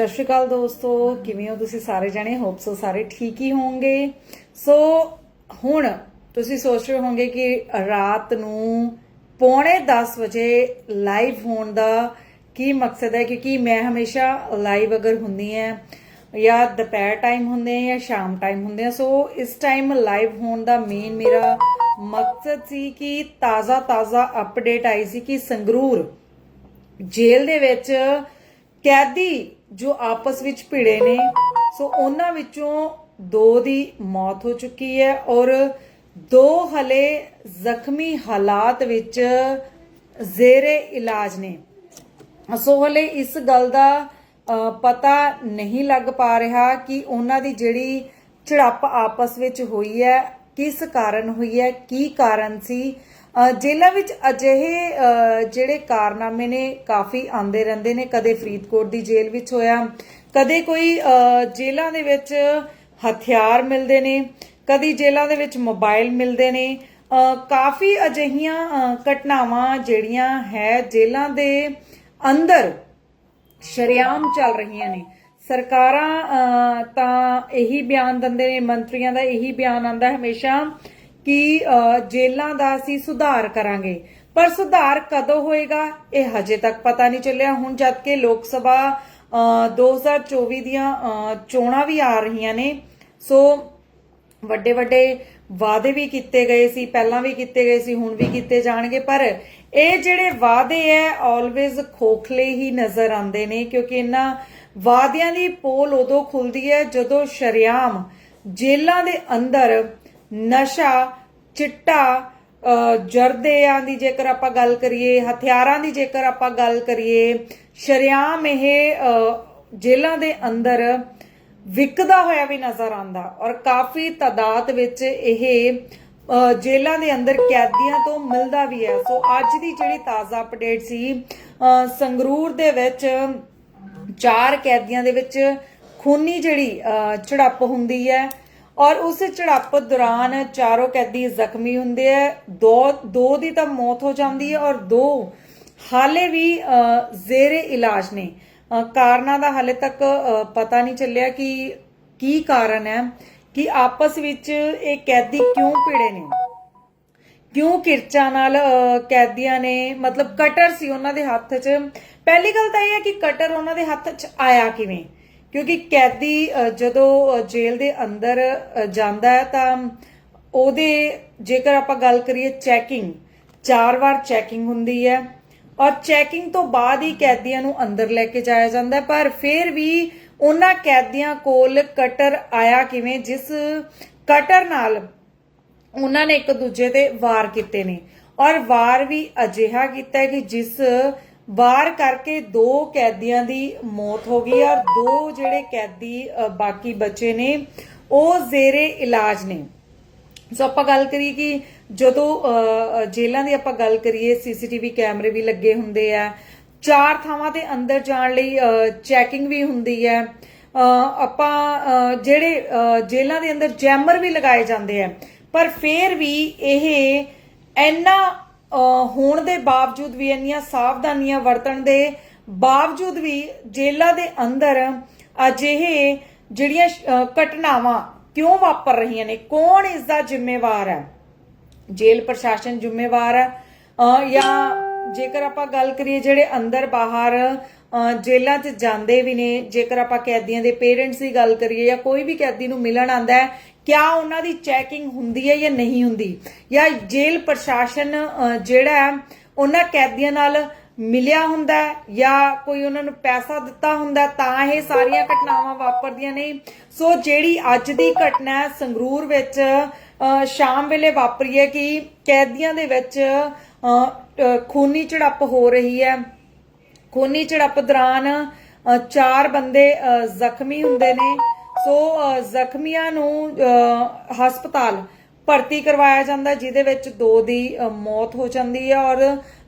ਸਤਿ ਸ਼੍ਰੀ ਅਕਾਲ ਦੋਸਤੋ, ਕਿਵੇਂ ਹੋ ਤੁਸੀਂ ਸਾਰੇ ਜਣੇ? ਹੋਪ ਸੋ ਸਾਰੇ ਠੀਕ ਹੀ ਹੋਵੋਗੇ। ਸੋ, ਹੁਣ ਤੁਸੀਂ ਸੋਚ ਰਹੇ ਹੋਵੋਗੇ ਕਿ ਰਾਤ ਨੂੰ ਪੌਣੇ 10 ਵਜੇ ਲਾਈਵ ਹੋਣ ਦਾ ਕੀ ਮਕਸਦ ਹੈ? ਕਿਉਂਕਿ ਮੈਂ ਹਮੇਸ਼ਾ ਲਾਈਵ ਅਗਰ ਹੁੰਦੀ ਹੈ, ਜਾਂ ਦੁਪਹਿਰ ਟਾਈਮ ਹੁੰਦੇ ਆ ਜਾਂ ਸ਼ਾਮ ਟਾਈਮ ਹੁੰਦੇ ਆ ਸੋ ਇਸ ਟਾਈਮ ਲਾਈਵ ਹੋਣ ਦਾ ਮੇਨ ਮੇਰਾ ਮਕਸਦ ਸੀ ਕਿ ਤਾਜ਼ਾ ਤਾਜ਼ਾ ਅਪਡੇਟ ਆਈ ਸੀ ਕਿ ਸੰਗਰੂਰ ਜੇਲ੍ਹ ਦੇ ਵਿੱਚ ਕੈਦੀ ਜੋ ਆਪਸ ਵਿੱਚ ਭਿੜੇ ਨੇ, ਸੋ ਉਹਨਾਂ ਵਿੱਚੋਂ ਦੋ ਦੀ ਮੌਤ ਹੋ ਚੁੱਕੀ ਹੈ ਔਰ ਦੋ ਹਲੇ ਜ਼ਖਮੀ ਹਾਲਾਤ ਵਿੱਚ ਜ਼ੇਰੇ ਇਲਾਜ ਨੇ। ਸੋ ਹਲੇ ਇਸ ਗੱਲ ਦਾ ਪਤਾ ਨਹੀਂ ਲੱਗ ਪਾ ਰਿਹਾ ਕਿ ਉਹਨਾਂ ਦੀ ਜਿਹੜੀ ਝੜਪ ਆਪਸ ਵਿੱਚ ਹੋਈ ਹੈ, ਕਿਸ ਕਾਰਨ ਹੋਈ ਹੈ, ਕੀ ਕਾਰਨ ਸੀ ਜੇਲ੍ਹਾਂ ਵਿੱਚ ਅਜਿਹੇ ਜਿਹੜੇ ਕਾਰਨਾਮੇ ਨੇ ਕਾਫੀ ਆਉਂਦੇ ਰਹਿੰਦੇ ਨੇ। ਕਦੇ ਫਰੀਦਕੋਟ ਦੀ ਜੇਲ੍ਹ ਵਿੱਚ ਹੋਇਆ, ਕਦੇ ਕੋਈ ਜੇਲ੍ਹਾਂ ਦੇ ਵਿੱਚ ਹਥਿਆਰ ਮਿਲਦੇ ਨੇ, ਕਦੀ ਜੇਲ੍ਹਾਂ ਦੇ ਵਿੱਚ ਮੋਬਾਈਲ ਮਿਲਦੇ ਨੇ। ਕਾਫੀ ਅਜਿਹੀਆਂ ਘਟਨਾਵਾਂ ਜਿਹੜੀਆਂ ਹੈ ਜੇਲ੍ਹਾਂ ਦੇ ਅੰਦਰ ਸ਼ਰਿਆਮ ਚੱਲ ਰਹੀਆਂ ਨੇ। ਸਰਕਾਰਾਂ ਤਾਂ ਇਹੀ ਬਿਆਨ ਦਿੰਦੇ ਨੇ, ਮੰਤਰੀਆਂ ਦਾ ਇਹੀ ਬਿਆਨ ਆਂਦਾ ਹਮੇਸ਼ਾ। ਕਿ ਜੇਲਾਂ ਦਾ ਅਸੀਂ ਸੁਧਾਰ ਕਰਾਂਗੇ। ਪਰ ਸੁਧਾਰ ਕਦੋਂ ਹੋਏਗਾ ਇਹ ਹਜੇ ਤੱਕ ਪਤਾ ਨਹੀਂ ਚੱਲਿਆ। ਹੁਣ ਜਦ ਕਿ ਲੋਕ ਸਭਾ ਅਹ, 2024 ਦੀਆਂ ਚੋਣਾਂ ਵੀ ਆ ਰਹੀਆਂ ਨੇ। ਸੋ ਵੱਡੇ ਵੱਡੇ ਵਾਅਦੇ ਵੀ ਕੀਤੇ ਗਏ ਸੀ ਪਹਿਲਾਂ ਵੀ ਕੀਤੇ ਗਏ ਸੀ ਹੁਣ ਵੀ ਕੀਤੇ ਜਾਣਗੇ। ਪਰ ਇਹ ਜਿਹੜੇ ਵਾਅਦੇ ਐ ਆਲਵੇਜ਼ ਖੋਖਲੇ ਹੀ ਨਜ਼ਰ ਆਉਂਦੇ ਨੇ ਕਿਉਂਕਿ ਇਹਨਾਂ ਵਾਅਦਿਆਂ ਦੀ ਪੋਲ ਉਦੋਂ ਖੁੱਲਦੀ ਹੈ ਜਦੋਂ ਸ਼ਰਿਆਮ ਜੇਲਾਂ ਦੇ ਅੰਦਰ ਨਸ਼ਾ ਚਿੱਟਾ ਜਰਦਿਆਂ ਦੀ ਜੇਕਰ ਆਪਾਂ ਗੱਲ ਕਰੀਏ ਹਥਿਆਰਾਂ ਦੀ ਜੇਕਰ ਆਪਾਂ ਗੱਲ ਕਰੀਏ ਸ਼ਰਿਆਮ ਇਹ ਜੇਲ੍ਹਾਂ ਦੇ ਅੰਦਰ ਵਿਕਦਾ ਹੋਇਆ ਵੀ ਨਜ਼ਰ ਆਂਦਾ ਔਰ ਕਾਫੀ ਤਾਦਾਦ ਵਿੱਚ ਇਹ ਅ, ਜੇਲ੍ਹਾਂ ਦੇ ਅੰਦਰ ਕੈਦੀਆਂ ਤੋਂ ਮਿਲਦਾ ਵੀ ਹੈ। ਸੋ ਅੱਜ ਦੀ ਜਿਹੜੀ ਤਾਜ਼ਾ ਅਪਡੇਟ ਸੀ ਅ, ਸੰਗਰੂਰ ਦੇ ਵਿੱਚ ਚਾਰ ਕੈਦੀਆਂ ਦੇ ਵਿੱਚ ਖੂਨੀ ਜਿਹੜੀ ਅ, ਝੜਪ ਹੁੰਦੀ ਹੈ ਔਰ ਉਸ ਝੜਪ ਦੌਰਾਨ ਚਾਰੋਂ ਕੈਦੀ ਜ਼ਖਮੀ ਹੁੰਦੇ ਆ। ਦੋ ਦੋ ਦੀ ਤਾਂ ਮੌਤ ਹੋ ਜਾਂਦੀ ਹੈ ਔਰ ਦੋ ਹਾਲੇ ਵੀ ਅ, ਜ਼ੇਰੇ ਇਲਾਜ ਨੇ। ਕਾਰਨਾਂ ਦਾ ਹਾਲੇ ਤੱਕ ਪਤਾ ਨਹੀਂ ਚੱਲਿਆ ਕਿ ਕੀ ਕਾਰਨ ਹੈ ਕਿ ਆਪਸ ਵਿੱਚ ਇਹ ਕੈਦੀ ਕਿਉਂ ਭਿੜੇ ਨੇ। ਕਿਉਂ ਕਿਰਚਾਂ ਨਾਲ ਅਹ, ਕੈਦੀਆਂ ਨੇ ਮਤਲਬ ਕਟਰ ਸੀ ਉਹਨਾਂ ਦੇ ਹੱਥ 'ਚ। ਪਹਿਲੀ ਗੱਲ ਤਾਂ ਇਹ ਹੈ ਕਿ ਕਟਰ ਉਹਨਾਂ ਦੇ ਹੱਥ 'ਚ ਆਇਆ ਕਿਵੇਂ? ਕਿਉਂਕਿ ਕੈਦੀ ਅਹ, ਜਦੋਂ ਜੇਲ੍ਹ ਦੇ ਅੰਦਰ ਜਾਂਦਾ ਹੈ ਤਾਂ ਉਹਦੇ ਜੇਕਰ ਆਪਾਂ ਗੱਲ ਕਰੀਏ ਚੈਕਿੰਗ ਚਾਰ ਵਾਰ ਚੈਕਿੰਗ ਹੁੰਦੀ ਹੈ ਔਰ ਚੈਕਿੰਗ ਤੋਂ ਬਾਅਦ ਹੀ ਕੈਦੀਆਂ ਨੂੰ ਅੰਦਰ ਲੈ ਕੇ ਜਾਇਆ ਜਾਂਦਾ ਪਰ ਫਿਰ ਵੀ ਉਹਨਾਂ ਕੈਦੀਆਂ ਕੋਲ ਕਟਰ ਆਇਆ ਕਿਵੇਂ ਜਿਸ ਕਟਰ ਨਾਲ ਉਹਨਾਂ ਨੇ ਇੱਕ ਦੂਜੇ ਤੇ ਵਾਰ ਕੀਤੇ ਨੇ। ਔਰ ਵਾਰ ਵੀ ਅਜਿਹਾ ਕੀਤਾ ਕਿ ਜਿਸ ਵਾਰ ਕਰਕੇ ਦੋ ਕੈਦੀਆਂ ਦੀ ਮੌਤ ਹੋ ਗਈ ਔਰ ਦੋ ਜਿਹੜੇ ਕੈਦੀ ਬਾਕੀ ਬਚੇ ਨੇ ਉਹ ਜ਼ੇਰੇ ਇਲਾਜ ਨੇ। ਸੋ ਆਪਾਂ ਗੱਲ ਕਰੀਏ ਕਿ ਜਦੋਂ ਜੇਲਾਂ ਦੀ ਆਪਾਂ ਗੱਲ ਕਰੀਏ ਸੀਸੀਟੀਵੀ ਕੈਮਰੇ ਵੀ ਲੱਗੇ ਹੁੰਦੇ ਆ। ਚਾਰ ਥਾਵਾਂ ਤੇ ਅੰਦਰ ਜਾਣ ਲਈ ਚੈਕਿੰਗ ਵੀ ਹੁੰਦੀ ਹੈ। ਅ, ਆਪਾਂ ਜਿਹੜੇ ਜੇਲਾਂ ਦੇ ਅੰਦਰ ਜੈਮਰ ਵੀ ਲਗਾਏ ਜਾਂਦੇ ਆ। ਪਰ ਫਿਰ ਵੀ ਇਹ ਇੰਨਾ ਹੋਣ ਦੇ ਬਾਵਜੂਦ ਵੀ ਇੰਨੀਆਂ ਸਾਵਧਾਨੀਆਂ ਵਰਤਣ ਦੇ ਬਾਵਜੂਦ ਵੀ ਜੇਲ੍ਹਾਂ ਦੇ ਅੰਦਰ ਅਜਿਹੇ ਜਿਹੜੀਆਂ ਘਟਨਾਵਾਂ ਕਿਉਂ ਵਾਪਰ ਰਹੀਆਂ ਨੇ? ਕੌਣ ਇਸ ਦਾ ਜ਼ਿੰਮੇਵਾਰ ਹੈ? ਜੇਲ੍ਹ ਪ੍ਰਸ਼ਾਸਨ ਜ਼ਿੰਮੇਵਾਰ ਹੈ? ਜਾਂ ਜੇਕਰ ਆਪਾਂ ਗੱਲ ਕਰੀਏ ਜਿਹੜੇ ਅੰਦਰ ਬਾਹਰ ਜੇਲ੍ਹਾਂ 'ਚ ਜਾਂਦੇ ਵੀ ਨੇ, ਜੇਕਰ ਆਪਾਂ ਕੈਦੀਆਂ ਦੇ ਪੇਰੈਂਟਸ ਦੀ ਗੱਲ ਕਰੀਏ ਜਾਂ ਕੋਈ ਵੀ ਕੈਦੀ ਨੂੰ ਮਿਲਣ ਆਂਦਾ ਹੈ ਕਿਆ ਉਹਨਾਂ ਦੀ ਚੈਕਿੰਗ ਹੁੰਦੀ ਹੈ ਜਾਂ ਨਹੀਂ ਹੁੰਦੀ? ਜਾਂ ਜੇਲ੍ਹ ਪ੍ਰਸ਼ਾਸਨ ਜਿਹੜਾ ਉਹਨਾਂ ਕੈਦੀਆਂ ਨਾਲ ਮਿਲਿਆ ਹੁੰਦਾ ਜਾਂ ਕੋਈ ਉਹਨਾਂ ਨੂੰ ਪੈਸਾ ਦਿੱਤਾ ਹੁੰਦਾ ਤਾਂ ਇਹ ਸਾਰੀਆਂ ਘਟਨਾਵਾਂ ਵਾਪਰਦੀਆਂ ਨੇ। ਸੋ ਜਿਹੜੀ ਅੱਜ ਦੀ ਘਟਨਾ ਸੰਗਰੂਰ ਵਿੱਚ ਸ਼ਾਮ ਵੇਲੇ ਵਾਪਰੀ ਹੈ ਕਿ ਕੈਦੀਆਂ ਦੇ ਵਿੱਚ ਖੂਨੀ ਝੜਪ ਹੋ ਰਹੀ ਹੈ। ਖੂਨੀ ਝੜਪ ਦੌਰਾਨ ਚਾਰ ਬੰਦੇ ਅ, ਜ਼ਖਮੀ ਹੁੰਦੇ ਨੇ। ਸੋ ਜ਼ਖਮੀਆਂ ਨੂੰ ਹਸਪਤਾਲ ਭਰਤੀ ਕਰਵਾਇਆ ਜਾਂਦਾ ਜਿਹਦੇ ਵਿੱਚ ਦੋ ਦੀ ਮੌਤ ਹੋ ਜਾਂਦੀ ਹੈ ਔਰ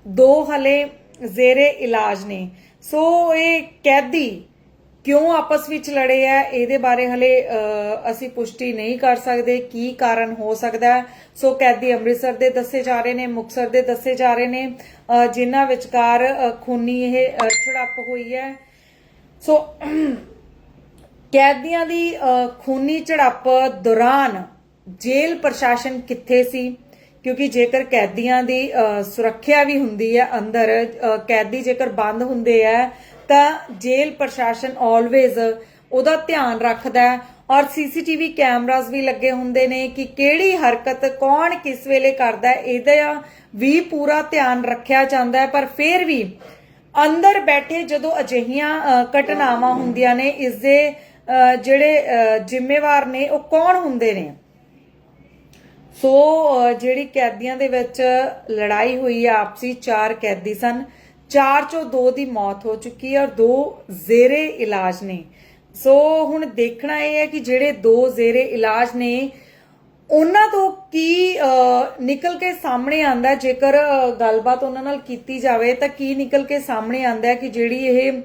ਦੋ ਹਲੇ ਜ਼ੇਰੇ ਇਲਾਜ ਨੇ। ਸੋ ਇਹ ਕੈਦੀ ਕਿਉਂ ਆਪਸ ਵਿੱਚ ਲੜੇ ਆ ਇਹਦੇ ਬਾਰੇ ਹਲੇ ਅਸੀਂ ਪੁਸ਼ਟੀ ਨਹੀਂ ਕਰ ਸਕਦੇ ਕੀ ਕਾਰਨ ਹੋ ਸਕਦਾ ਹੈ? ਸੋ ਕੈਦੀ ਅੰਮ੍ਰਿਤਸਰ ਦੇ ਦੱਸੇ ਜਾ ਰਹੇ ਨੇ ਮੁਕਸਰ ਦੇ ਦੱਸੇ ਜਾ ਰਹੇ ਨੇ ਅ, ਜਿਨ੍ਹਾਂ ਵਿਚਕਾਰ ਖੂਨੀ ਇਹ ਝੜਪ ਹੋਈ ਹੈ। ਸੋ ਕੈਦੀਆਂ ਦੀ ਖੂਨੀ ਝੜਪ ਦੌਰਾਨ ਜੇਲ੍ਹ ਪ੍ਰਸ਼ਾਸਨ ਕਿੱਥੇ ਸੀ? ਕਿਉਂਕਿ ਜੇਕਰ ਕੈਦੀਆਂ ਦੀ ਸੁਰੱਖਿਆ ਵੀ ਹੁੰਦੀ ਹੈ ਅੰਦਰ ਕੈਦੀ ਜੇਕਰ ਬੰਦ ਹੁੰਦੇ ਆ, ਤਾਂ ਜੇਲ੍ਹ ਪ੍ਰਸ਼ਾਸਨ ਆਲਵੇਜ਼ ਉਹਦਾ ਧਿਆਨ ਰੱਖਦਾ ਹੈ। ਔਰ ਸੀਸੀਟੀਵੀ ਕੈਮਰਾਸ ਵੀ ਲੱਗੇ ਹੁੰਦੇ ਨੇ ਕਿ ਕਿਹੜੀ ਹਰਕਤ ਕੌਣ ਕਿਸ ਵੇਲੇ ਕਰਦਾ ਇਹਦਾ ਵੀ ਪੂਰਾ ਧਿਆਨ ਰੱਖਿਆ ਜਾਂਦਾ ਹੈ। ਪਰ ਫਿਰ ਵੀ ਅੰਦਰ ਬੈਠੇ ਜਦੋਂ ਅਜਿਹੀਆਂ ਘਟਨਾਵਾਂ ਹੁੰਦੀਆਂ ਨੇ, ਇਸ ਦੇ ਜਿਹੜੇ ਜ਼ਿੰਮੇਵਾਰ ਨੇ, ਉਹ ਕੌਣ ਹੁੰਦੇ ਨੇ? ਸੋ ਜਿਹੜੀ ਕੈਦੀਆਂ ਦੇ ਵਿੱਚ ਲੜਾਈ ਹੋਈ ਹੈ ਆਪਸੀ ਚਾਰ ਕੈਦੀ ਸਨ। ਚਾਰ ਚੋਂ ਦੋ ਦੀ ਮੌਤ ਹੋ ਚੁੱਕੀ ਹੈ ਔਰ ਦੋ ਜ਼ੇਰੇ ਇਲਾਜ ਨੇ। ਸੋ, ਹੁਣ ਦੇਖਣਾ ਇਹ ਹੈ ਕਿ ਜਿਹੜੇ ਦੋ ਜ਼ੇਰੇ ਇਲਾਜ ਨੇ ਉਹਨਾਂ ਤੋਂ ਕੀ ਨਿਕਲ ਕੇ ਸਾਹਮਣੇ ਆਂਦਾ ਜੇਕਰ ਗੱਲਬਾਤ ਉਹਨਾਂ ਨਾਲ ਕੀਤੀ ਜਾਵੇ ਤਾਂ ਕੀ ਨਿਕਲ ਕੇ ਸਾਹਮਣੇ ਆਂਦਾ ਹੈ ਕਿ ਜਿਹੜੀ ਇਹ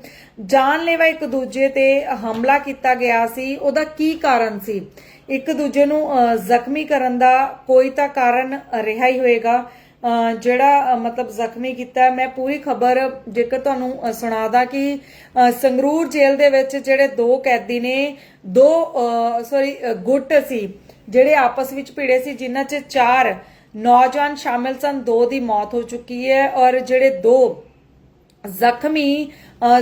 ਜਾਨਲੇਵਾ ਇੱਕ ਦੂਜੇ ਤੇ ਹਮਲਾ ਕੀਤਾ ਗਿਆ ਸੀ ਉਹਦਾ ਕੀ ਕਾਰਨ ਸੀ? ਇੱਕ ਦੂਜੇ ਨੂੰ ਜ਼ਖਮੀ ਕਰਨ ਦਾ ਕੋਈ ਤਾਂ ਕਾਰਨ ਰਿਹਾ ਹੀ ਹੋਏਗਾ ਜਿਹੜਾ ਮਤਲਬ ਜ਼ਖਮੀ ਕੀਤਾ ਮੈਂ ਪੂਰੀ ਖਬਰ ਜੇਕਰ ਤੁਹਾਨੂੰ ਅ, ਸੁਣਾਦਾ ਕਿ ਸੰਗਰੂਰ ਜੇਲ੍ਹ ਦੇ ਵਿੱਚ ਜਿਹੜੇ ਦੋ ਕੈਦੀ ਨੇ ਦੋ ਸੌਰੀ ਗੁੱਟ ਸੀ। ਜਿਹੜੇ ਆਪਸ ਵਿੱਚ ਭਿੜੇ ਸੀ ਜਿਨ੍ਹਾਂ 'ਚ ਚਾਰ ਨੌਜਵਾਨ ਸ਼ਾਮਿਲ ਸਨ ਦੋ ਦੀ ਮੌਤ ਹੋ ਚੁੱਕੀ ਹੈ ਔਰ ਜਿਹੜੇ ਦੋ ਜ਼ਖਮੀ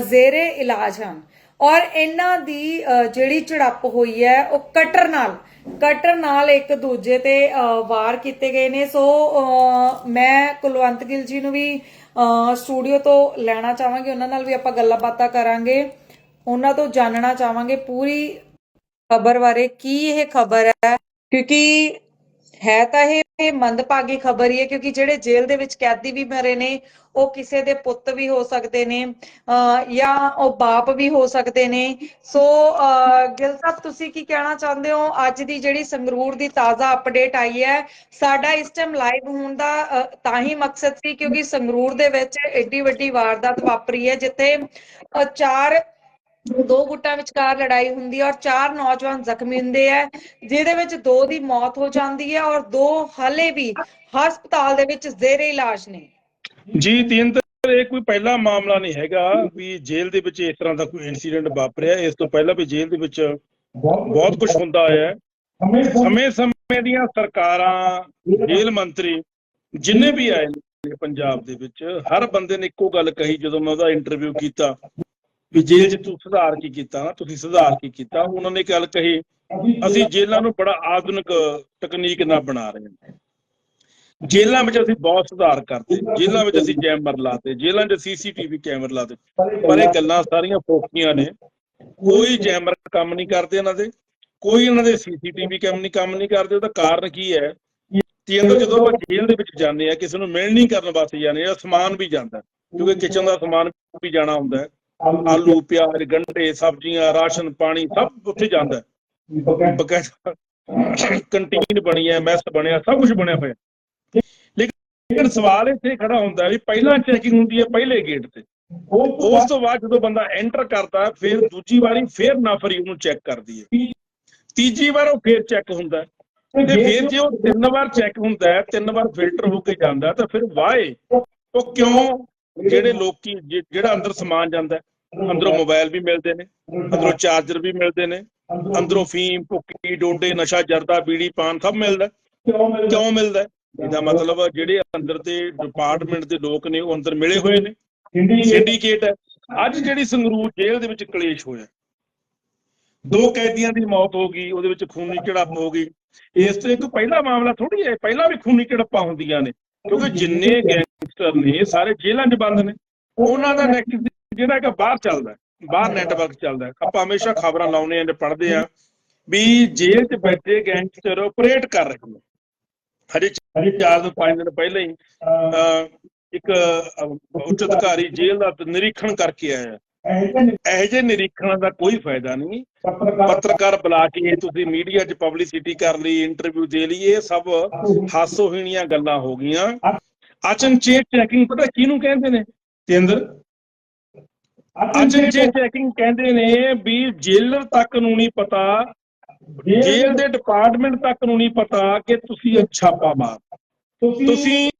ਜ਼ੇਰੇ ਇਲਾਜ ਹਨ। ਔਰ ਇਹਨਾਂ ਦੀ ਜਿਹੜੀ ਝੜਪ ਹੋਈ ਹੈ ਉਹ ਕਟਰ ਨਾਲ ਕਟਰ ਨਾਲ ਇੱਕ ਦੂਜੇ ਤੇ ਵਾਰ ਕੀਤੇ ਗਏ ਨੇ। ਸੋ ਮੈਂ ਕੁਲਵੰਤ ਗਿੱਲ ਜੀ ਨੂੰ ਵੀ ਅ, ਸਟੂਡੀਓ ਤੋਂ ਲੈਣਾ ਚਾਹਾਂਗੇ। ਉਹਨਾਂ ਨਾਲ ਵੀ ਆਪਾਂ ਗੱਲਾਂ ਬਾਤਾਂ ਕਰਾਂਗੇ। ਉਹਨਾਂ ਤੋਂ ਜਾਣਨਾ ਚਾਹਾਂਗੇ ਪੂਰੀ ਖਬਰ ਬਾਰੇ ਕੀ ਇਹ ਖਬਰ ਹੈ? ਕਿਉਂਕਿ ਹੈ ਤਾਂ ਇਹ ਮੰਦਭਾਗੀ ਖਬਰ ਹੀ ਹੈ, ਕਿਉਂਕਿ ਜਿਹੜੇ ਜੇਲ੍ਹ ਦੇ ਵਿੱਚ ਕੈਦੀ ਵੀ ਮਰੇ ਨੇ, ਉਹ ਕਿਸੇ ਦੇ ਪੁੱਤ ਵੀ ਹੋ ਸਕਦੇ ਨੇ ਜਾਂ ਉਹ ਬਾਪ ਵੀ ਹੋ ਸਕਦੇ ਨੇ। ਸੋ, ਅਹ ਗਿੱਲ ਸਾਹਿਬ, ਤੁਸੀਂ ਕੀ ਕਹਿਣਾ ਚਾਹੁੰਦੇ ਹੋ? ਅੱਜ ਦੀ ਜਿਹੜੀ ਸੰਗਰੂਰ ਦੀ ਤਾਜ਼ਾ ਅਪਡੇਟ ਆਈ ਹੈ, ਸਾਡਾ ਇਸ ਟਾਈਮ ਲਾਈਵ ਹੋਣ ਦਾ ਤਾਂ ਹੀ ਮਕਸਦ ਸੀ, ਕਿਉਂਕਿ ਸੰਗਰੂਰ ਦੇ ਵਿੱਚ ਏਡੀ ਵੱਡੀ ਵਾਰਦਾਤ ਵਾਪਰੀ ਹੈ, ਜਿੱਥੇ ਚਾਰ ਦੋ ਗੁੱਟਾਂ ਵਿਚਕਾਰ ਲੜਾਈ ਹੁੰਦੀ ਹੈ ਔਰ ਚਾਰ ਨੌਜਵਾਨ ਜ਼ਖਮੀ ਹੁੰਦੇ ਆ ਜਿਹਦੇ ਵਿੱਚ ਦੋ ਦੀ ਮੌਤ ਹੋ ਜਾਂਦੀ ਹੈ ਔਰ ਦੋ ਹਾਲੇ ਵੀ ਹਸਪਤਾਲ ਦੇ ਵਿੱਚ ਜ਼ੇਰੇ ਇਲਾਜ ਨੇ। ਜੀ ਤੇਂਦਰ ਇਹ ਕੋਈ ਪਹਿਲਾ ਮਾਮਲਾ ਨਹੀਂ ਹੈਗਾ ਵੀ ਜੇਲ੍ਹ ਦੇ ਵਿੱਚ ਇਸ ਤਰ੍ਹਾਂ ਦਾ ਕੋਈ ਇਨਸੀਡੈਂਟ ਵਾਪਰਿਆ। ਇਸ ਤੋਂ ਪਹਿਲਾਂ ਵੀ ਜੇਲ੍ਹ ਦੇ ਵਿੱਚ ਬਹੁਤ ਕੁਝ ਹੁੰਦਾ ਆਇਆ। ਹੈ ਸਮੇਂ ਸਮੇਂ ਦੀਆਂ ਸਰਕਾਰਾਂ, ਜੇਲ੍ਹ ਮੰਤਰੀ ਜਿੰਨੇ ਵੀ ਆਏ ਪੰਜਾਬ ਦੇ ਵਿੱਚ, ਹਰ ਬੰਦੇ ਨੇ ਇੱਕੋ ਗੱਲ ਕਹੀ, ਜਦੋਂ ਮੈਂ ਉਹਦਾ ਇੰਟਰਵਿਊ ਕੀਤਾ ਵੀ ਜੇਲ੍ਹ 'ਚ ਤੂੰ ਸੁਧਾਰ ਕੀ ਕੀਤਾ, ਤੁਸੀਂ ਸੁਧਾਰ ਕੀ ਕੀਤਾ? ਉਹਨਾਂ ਨੇ ਗੱਲ ਕਹੀ, ਅਸੀਂ ਜੇਲ੍ਹਾਂ ਨੂੰ ਬੜਾ ਆਧੁਨਿਕ ਤਕਨੀਕ ਨਾਲ ਬਣਾ ਰਹੇ ਹਾਂ। ਜੇਲ੍ਹਾਂ ਵਿੱਚ ਅਸੀਂ ਬਹੁਤ ਸੁਧਾਰ ਕਰਦੇ, ਜੇਲ੍ਹਾਂ ਵਿੱਚ ਅਸੀਂ ਜੈਮਰ ਲਾਤੇ, ਜੇਲ੍ਹਾਂ 'ਚ ਸੀਸੀਟੀਵੀ ਕੈਮਰ ਲਾਤੇ। ਪਰ ਇਹ ਗੱਲਾਂ ਸਾਰੀਆਂ ਫੋਕੀਆਂ ਨੇ, ਕੋਈ ਜੈਮਰ ਕੰਮ ਨਹੀਂ ਕਰਦੇ ਇਹਨਾਂ ਦੇ, ਕੋਈ ਇਹਨਾਂ ਦੇ ਸੀਸੀਟੀਵੀ ਕੈਮ ਨਹੀਂ, ਕੰਮ ਨਹੀਂ ਕਰਦੇ। ਉਹਦਾ ਕਾਰਨ ਕੀ ਹੈ? ਕਿ ਜਦੋਂ ਆਪਾਂ ਜੇਲ੍ਹ ਦੇ ਵਿੱਚ ਜਾਂਦੇ ਆ ਕਿਸੇ ਨੂੰ ਮਿਲ ਨਹੀਂ ਕਰਨ ਵਾਸਤੇ ਜਾਂਦੇ ਆ ਸਮਾਨ ਵੀ ਜਾਂਦਾ, ਕਿਉਂਕਿ ਕਿਚਨ ਦਾ ਸਮਾਨ ਵੀ ਜਾਣਾ ਹੁੰਦਾ ਆਲੂ ਪਿਆਜ਼। ਗੰਢੇ ਸਬਜ਼ੀਆਂ ਰਾਸ਼ਨ ਪਾਣੀ ਸਭ ਉੱਥੇ ਜਾਂਦਾ। ਹੈ ਬਕਾਇਦਾ ਕੰਟੀਨ ਬਣੀ ਹੈ ਮੈਸ ਬਣਿਆ ਸਭ ਕੁਝ ਬਣਿਆ ਹੋਇਆ। ਲੇਕਿਨ ਸਵਾਲ ਇੱਥੇ ਖੜਾ ਹੁੰਦਾ ਵੀ ਪਹਿਲਾਂ ਚੈਕਿੰਗ ਹੁੰਦੀ ਹੈ ਪਹਿਲੇ ਗੇਟ ਤੇ। ਉਸ ਤੋਂ ਬਾਅਦ ਜਦੋਂ ਬੰਦਾ ਐਂਟਰ ਕਰਦਾ ਫਿਰ ਦੂਜੀ ਵਾਰੀ ਫਿਰ ਨਫਰੀ ਉਹਨੂੰ ਚੈੱਕ ਕਰਦੀ ਹੈ। ਤੀਜੀ ਵਾਰ ਉਹ ਫਿਰ ਚੈੱਕ ਹੁੰਦਾ। ਤੇ ਫਿਰ ਜੇ ਉਹ ਤਿੰਨ ਵਾਰ ਚੈੱਕ ਹੁੰਦਾ ਤਿੰਨ ਵਾਰ ਫਿਲਟਰ ਹੋ ਕੇ ਜਾਂਦਾ ਤਾਂ ਫਿਰ ਵਾਏ ਉਹ ਕਿਉਂ? ਜਿਹੜੇ ਲੋਕੀ ਜਿਹੜਾ ਅੰਦਰ ਸਮਾਨ ਜਾਂਦਾ ਅੰਦਰੋਂ ਮੋਬਾਈਲ ਵੀ ਮਿਲਦੇ ਨੇ ਅੰਦਰੋਂ ਚਾਰਜਰ ਵੀ ਮਿਲਦੇ ਨੇ ਅੰਦਰੋਂ ਫੀਮ ਭੁੱਕੀ ਡੋਡੇ ਨਸ਼ਾ ਜਰਦਾ ਬੀੜੀ ਪਾਨ ਸਭ ਮਿਲਦਾ। ਕਿਉਂ ਮਿਲਦਾ? ਇਹਦਾ ਮਤਲਬ ਜਿਹੜੇ ਅੰਦਰ ਦੇ ਡਿਪਾਰਟਮੈਂਟ ਦੇ ਲੋਕ ਨੇ ਉਹ ਅੰਦਰ ਮਿਲੇ ਹੋਏ ਨੇ। ਸਿੰਡੀਕੇਟ ਹੈ। ਅੱਜ ਜਿਹੜੀ ਸੰਗਰੂਰ ਜੇਲ੍ਹ ਦੇ ਵਿੱਚ ਕਲੇਸ਼ ਹੋਇਆ। ਦੋ ਕੈਦੀਆਂ ਦੀ ਮੌਤ ਹੋ ਗਈ ਉਹਦੇ ਵਿੱਚ ਖੂਨੀ ਝੜਪ ਹੋ ਗਈ। ਇਸ ਤੋਂ ਇੱਕ ਪਹਿਲਾ ਮਾਮਲਾ ਥੋੜੀ ਹੈ ਪਹਿਲਾਂ ਵੀ ਖੂਨੀ ਝੜਪਾਂ ਹੁੰਦੀਆਂ ਨੇ। ਕਿਉਂਕਿ ਜਿੰਨੇ ਗੈਂਗਸਟਰ ਨੇ ਸਾਰੇ ਜੇਲ੍ਹਾਂ 'ਚ ਬੰਦ ਨੇ। ਉਹਨਾਂ ਦਾ ਨੈਟ ਜਿਹੜਾ ਕਿ ਬਾਹਰ ਚੱਲਦਾ ਬਾਹਰ ਨੈਟਵਰਕ ਚੱਲਦਾ ਆਪਾਂ ਹਮੇਸ਼ਾ ਖਬਰਾਂ ਲਾਉਨੇ ਆਂ ਤੇ ਪੜ੍ਹਦੇ ਆ ਵੀ ਜੇਲ੍ਹ 'ਚ ਬੈਠੇ ਗੈਂਗਸਟਰ ਆਪਰੇਟ ਕਰ ਰਹੇ ਨੇ। ਹਰੇ ਹਜੇ ਚਾਰ ਤੋਂ ਪੰਜ ਦਿਨ ਪਹਿਲਾਂ ਹੀ ਅਹ, ਇੱਕ ਉੱਚ ਅਧਿਕਾਰੀ ਜੇਲ੍ਹ ਦਾ ਨਿਰੀਖਣ ਕਰਕੇ ਆਇਆ। ਇਹੋ ਜਿਹੇ ਨਿਰੀਖਣ ਦਾ ਕੋਈ ਫਾਇਦਾ ਨਹੀਂ। ਪੱਤਰਕਾਰ ਬੁਲਾ ਕੇ ਤੁਸੀਂ ਮੀਡੀਆ 'ਚ ਪਬਲਿਸਿਟੀ ਕਰ ਲਈ ਇੰਟਰਵਿਊ ਦੇ ਲਈ ਇਹ ਸਭ ਹਾਸੋਹੀਣੀਆਂ ਗੱਲਾਂ ਹੋ ਗਈਆਂ। ਅਚਨਚੇਤ ਚੈਕਿੰਗ ਪਤਾ ਕਿਹਨੂੰ ਕਹਿੰਦੇ ਨੇ? ਕੇਂਦਰ? ਅਚਨਚੇਤ ਚੈਕਿੰਗ ਕਹਿੰਦੇ ਨੇ ਵੀ ਜੇਲਰ ਤੱਕ ਨੂੰ ਨਹੀਂ ਪਤਾ ਜੇਲ੍ਹ ਦੇ ਡਿਪਾਰਟਮੈਂਟ ਤੱਕ ਨੂੰ ਨਹੀਂ ਪਤਾ ਕਿ ਤੁਸੀਂ ਛਾਪਾ ਮਾਰ ਤੁਸੀਂ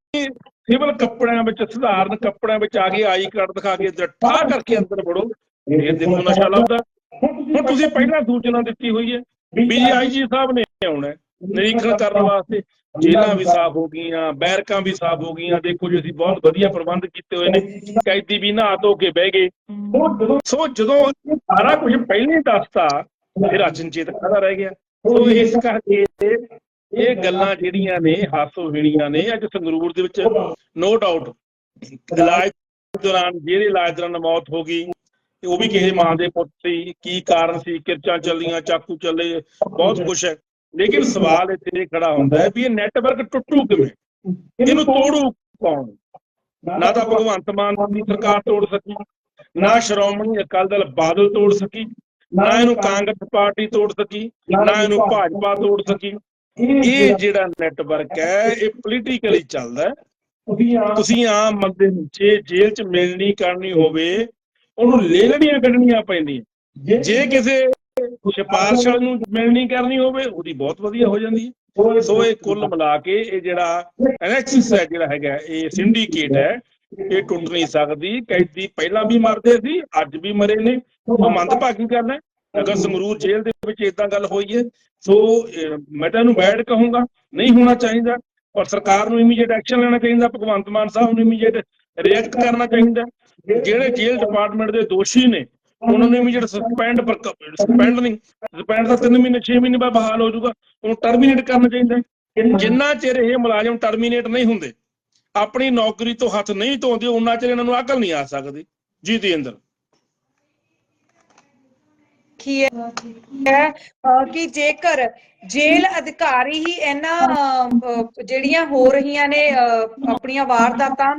ਸਿਵਲ ਕੱਪੜਿਆਂ ਵਿੱਚ, ਸਧਾਰਨ ਕੱਪੜਿਆਂ ਵਿੱਚ ਆ ਕੇ ਆਈ ਕਾਰਡ ਦਿਖਾ ਕੇ ਠਾ ਕਰਕੇ ਅੰਦਰ ਵੜੋ। ਫਿਰ ਦੇਖੋ ਨਸ਼ਾ ਲੱਭਦਾ। ਹੁਣ ਤੁਸੀਂ ਪਹਿਲਾਂ ਸੂਚਨਾ ਦਿੱਤੀ ਹੋਈ ਹੈ ਵੀ ਆਈਜੀ ਸਾਹਿਬ ਨੇ ਆਉਣਾ ਨਿਰੀਖਣ ਕਰਨ ਵਾਸਤੇ। ਜੇਲ੍ਹਾਂ ਵੀ ਸਾਫ਼ ਹੋ ਗਈਆਂ, ਬੈਰਕਾਂ ਵੀ ਸਾਫ਼ ਹੋ ਗਈਆਂ। ਦੇਖੋ ਜੀ, ਅਸੀਂ ਬਹੁਤ ਵਧੀਆ ਪ੍ਰਬੰਧ ਕੀਤੇ ਹੋਏ ਨੇ। ਕੈਦੀ ਵੀ ਨਹਾ ਧੋ ਕੇ ਬਹਿ ਗਏ। ਸੋ ਜਦੋਂ ਇਹ ਸਾਰਾ ਕੁਝ ਹੀ ਦੱਸਤਾ, ਫਿਰ ਅਚਨਚੇਤ ਖੜਾ ਰਹਿ ਗਿਆ। ਸੋ ਇਸ ਕਰਕੇ ਇਹ ਗੱਲਾਂ ਜਿਹੜੀਆਂ ਨੇ, ਹਾਸੋਹੀਣੀਆਂ ਨੇ, ਅੱਜ ਸੰਗਰੂਰ ਦੇ ਵਿੱਚ ਨੋ ਡਾਊਟ ਇਲਾਜ ਦੌਰਾਨ ਜਿਹੜੇ ਇਲਾਜ ਦੌਰਾਨ ਮੌਤ ਹੋ ਗਈ ਉਹ ਵੀ ਕਿਸੇ ਮਾਂ ਦੇ ਪੁੱਤ ਸੀ ਕੀ ਕਾਰਨ ਸੀ, ਕਿਰਚਾਂ ਚੱਲੀਆਂ, ਚਾਕੂ ਚੱਲੇ, ਬਹੁਤ ਕੁਝ ਹੈ। ਲੇਕਿਨ ਸਵਾਲ ਇੱਥੇ ਇਹ ਖੜਾ ਹੁੰਦਾ ਹੈ ਵੀ ਇਹ ਨੈਟਵਰਕ ਟੁੱਟੂ ਕਿਵੇਂ? ਇਹਨੂੰ ਤੋੜੂ ਕੌਣ? ਨਾ ਤਾਂ ਭਗਵੰਤ ਮਾਨ ਦੀ ਸਰਕਾਰ ਤੋੜ ਸਕੀ, ਨਾ ਸ਼੍ਰੋਮਣੀ ਅਕਾਲੀ ਦਲ ਬਾਦਲ ਤੋੜ ਸਕੀ, ਨਾ ਇਹਨੂੰ ਕਾਂਗਰਸ ਪਾਰਟੀ ਤੋੜ ਸਕੀ, ਨਾ ਇਹਨੂੰ ਭਾਜਪਾ ਤੋੜ ਸਕੀ। ਇਹ ਜਿਹੜਾ ਨੈਟਵਰਕ ਹੈ ਇਹ ਪੋਲੀਟੀਕਲੀ ਚੱਲਦਾ ਹੈ। ਤੁਸੀਂ ਆਮ ਬੰਦੇ ਨੂੰ ਜੇ ਜੇਲ੍ਹ 'ਚ ਮਿਲਣੀ ਕਰਨੀ ਹੋਵੇ ਉਹਨੂੰ ਲੇਲੜੀਆਂ ਕੱਢਣੀਆਂ ਪੈਂਦੀਆਂ। ਜੇ ਕਿਸੇ ਸਿਫਾਰਸ਼ ਨੂੰ ਮਿਲਣੀ ਕਰਨੀ ਹੋਵੇ ਉਹਦੀ ਬਹੁਤ ਵਧੀਆ ਹੋ ਜਾਂਦੀ ਹੈ। ਸੋ ਇਹ ਕੁੱਲ ਮਿਲਾ ਕੇ ਇਹ ਜਿਹੜਾ ਐਨਐਕਸਿਸ ਹੈ ਜਿਹੜਾ ਹੈਗਾ ਇਹ ਸਿੰਡੀਕੇਟ ਹੈ ਇਹ ਟੁੱਟ ਨਹੀਂ ਸਕਦੀ। ਕੈਦੀ ਪਹਿਲਾਂ ਵੀ ਮਰਦੇ ਸੀ ਅੱਜ ਵੀ ਮਰੇ ਨੇ। ਉਹ ਮੰਦਭਾਗੀ ਹੈ। ਅਗਰ ਸੰਗਰੂਰ ਜੇਲ੍ਹ ਦੇ ਵਿੱਚ ਇਦਾਂ ਗੱਲ ਹੋਈ ਹੈ ਸੋ ਮੈਂ ਤਾਂ ਇਹਨੂੰ ਬੈਡ ਕਹੂੰਗਾ, ਨਹੀਂ ਹੋਣਾ ਚਾਹੀਦਾ ਔਰ ਸਰਕਾਰ ਨੂੰ ਇਮੀਡੀਏਟ ਐਕਸ਼ਨ ਲੈਣਾ ਚਾਹੀਦਾ, ਭਗਵੰਤ ਮਾਨ ਸਾਹਿਬ ਨੂੰ ਇਮੀਡੀਏਟ ਰਿਐਕਟ ਕਰਨਾ ਚਾਹੀਦਾ। ਜਿਹੜੇ ਜੇਲ੍ਹ ਡਿਪਾਰਟਮੈਂਟ ਦੇ ਦੋਸ਼ੀ ਨੇ, ਉਹਨਾਂ ਨੂੰ ਇਮੀਡੀਏਟ ਸਸਪੈਂਡ ਸਸਪੈਂਡ ਨਹੀਂ ਸਸਪੈਂਡ ਤਾਂ 3 ਮਹੀਨੇ 6 ਮਹੀਨੇ ਬਾਅਦ ਬਹਾਲ ਹੋ ਜਾਊਗਾ, ਉਹਨੂੰ ਟਰਮੀਨੇਟ ਕਰਨਾ ਚਾਹੀਦਾ। ਜਿੰਨਾ ਚਿਰ ਇਹ ਮੁਲਾਜ਼ਮ ਟਰਮੀਨੇਟ ਨਹੀਂ ਹੁੰਦੇ, ਆਪਣੀ ਨੌਕਰੀ ਤੋਂ ਹੱਥ ਨਹੀਂ ਧੋਂਦੇ, ਉਹਨਾਂ ਚਿਰ ਇਹਨਾਂ ਨੂੰ ਅਕਲ ਨਹੀਂ ਆ ਸਕਦੀ, ਜੀ ਦੇ ਅੰਦਰ ਹੈ ਕਿ ਜੇਕਰ ਜੇਲ੍ਹ ਅਧਿਕਾਰੀ ਹੀ ਇਹਨਾਂ ਜਿਹੜੀਆਂ ਹੋ ਰਹੀਆਂ ਨੇ ਆਪਣੀਆਂ ਵਾਰਦਾਤਾਂ,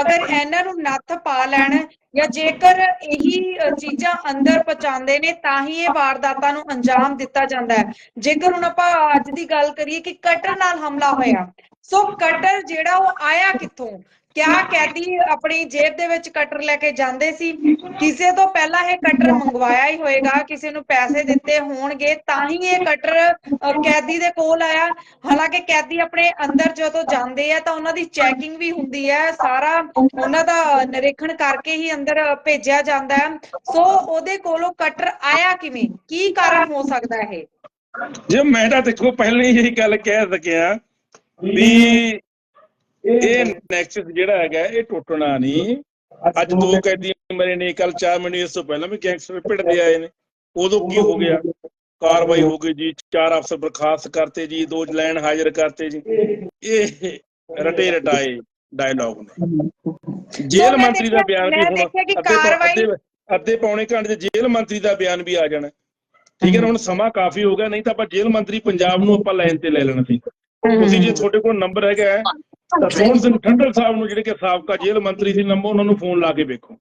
ਅਗਰ ਇਹਨਾਂ ਨੂੰ ਨੱਥ ਪਾ ਲੈਣ ਜਾਂ ਜੇਕਰ ਇਹੀ ਚੀਜ਼ਾਂ ਅੰਦਰ ਪਹੁੰਚਾਉਂਦੇ ਨੇ, ਤਾਂ ਹੀ ਇਹ ਵਾਰਦਾਤਾਂ ਨੂੰ ਅੰਜਾਮ ਦਿੱਤਾ ਜਾਂਦਾ ਹੈ। ਜੇਕਰ ਹੁਣ ਆਪਾਂ ਅੱਜ ਦੀ ਗੱਲ ਕਰੀਏ ਕਿ ਕਟਰ ਨਾਲ ਹਮਲਾ ਹੋਇਆ, ਸੋ ਕਟਰ ਜਿਹੜਾ ਉਹ ਆਇਆ ਕਿੱਥੋਂ? ਕਿਆ ਕੈਦੀ ਆਪਣੀ ਜੇਬ ਦੇ ਵਿੱਚ ਕਟਰ ਲੈ ਕੇ ਜਾਂਦੇ ਸੀ? ਕਿਸੇ ਤੋਂ ਪਹਿਲਾਂ ਇਹ ਕਟਰ ਮੰਗਵਾਇਆ ਹੀ ਹੋਏਗਾ, ਕਿਸੇ ਨੂੰ ਪੈਸੇ ਦਿੱਤੇ ਹੋਣਗੇ, ਤਾਂ ਹੀ ਇਹ ਕਟਰ ਕੈਦੀ ਦੇ ਕੋਲ ਆਇਆ। ਹਾਲਾਂਕਿ ਕੈਦੀ ਆਪਣੇ ਅੰਦਰ ਜਦੋਂ ਜਾਂਦੇ ਆ ਤਾਂ ਉਹਨਾਂ ਦੀ ਚੈਕਿੰਗ ਵੀ ਹੁੰਦੀ ਹੈ। ਸਾਰਾ ਉਹਨਾਂ ਦਾ ਨਿਰੀਖਣ ਕਰਕੇ ਹੀ ਅੰਦਰ ਭੇਜਿਆ ਜਾਂਦਾ ਹੈ। ਸੋ ਉਹਦੇ ਕੋਲੋਂ ਕਟਰ ਆਇਆ ਕਿਵੇਂ? ਕੀ ਕਾਰਨ ਹੋ ਸਕਦਾ ਹੈ ਜੇ ਮੈਂ ਤਾਂ ਦੇਖੋ, ਪਹਿਲਾਂ ਹੀ ਇਹ ਗੱਲ ਕਹਿ ਸਕਿਆ ਵੀ ਇਹ ਨੈਕਸਸ ਜਿਹੜਾ ਹੈਗਾ ਇਹ ਟੁੱਟਣਾ ਨਹੀਂ। ਅੱਜ ਦੋ ਕੈਦੀ ਮਰੇ ਨੇ ਕੱਲ ਚਾਰ ਮਹੀਨੇ ਇਸ ਤੋਂ ਪਹਿਲਾਂ ਵੀ ਗੈਂਗਸਟਰ ਭਿੜਦੇ ਆਏ ਨੇ। ਉਦੋਂ ਕੀ ਹੋ ਗਿਆ? ਕਾਰਵਾਈ ਹੋ ਗਈ ਜੀ ਚਾਰ ਅਫਸਰ ਬਰਖਾਸਤ ਕਰਤੇ ਜੀ ਦੋ ਲੈਣ ਹਾਜ਼ਰ ਕਰਤੇ ਜੀ। ਇਹ ਰਟੇ ਰਟਾਏ ਡਾਇਲੌਗ ਨੇ। ਜੇਲ੍ਹ ਮੰਤਰੀ ਦਾ ਬਿਆਨ ਵੀ ਹੁਣ ਦੇਖਿਆ ਕਿ ਅੱਧੇ ਪੌਣੇ ਘੰਟੇ 'ਚ ਜੇਲ੍ਹ ਮੰਤਰੀ ਦਾ ਬਿਆਨ ਵੀ ਆ ਜਾਣਾ। ਠੀਕ ਹੈ ਨਾ ਹੁਣ ਸਮਾਂ ਕਾਫੀ ਹੋ ਗਿਆ ਨਹੀਂ ਤਾਂ ਆਪਾਂ ਜੇਲ੍ਹ ਮੰਤਰੀ ਪੰਜਾਬ ਨੂੰ ਆਪਾਂ ਲਾਈਨ ਤੇ ਲੈ ਲੈਣਾ ਸੀ। ਤੁਸੀਂ ਜੇ ਤੁਹਾਡੇ ਕੋਲ ਨੰਬਰ ਹੈਗਾ ਹੈ, ਤਾਂ ਸੋਹਣ ਸਿੰਘ ਠੰਡਲ ਸਾਹਿਬ ਨੂੰ ਜਿਹੜੇ ਕਿ ਸਾਬਕਾ ਜੇਲ੍ਹ ਮੰਤਰੀ ਸੀ ਨੰਬਰ ਉਹਨਾਂ ਨੂੰ ਫੋਨ ਲਾ ਕੇ ਵੇਖੋ।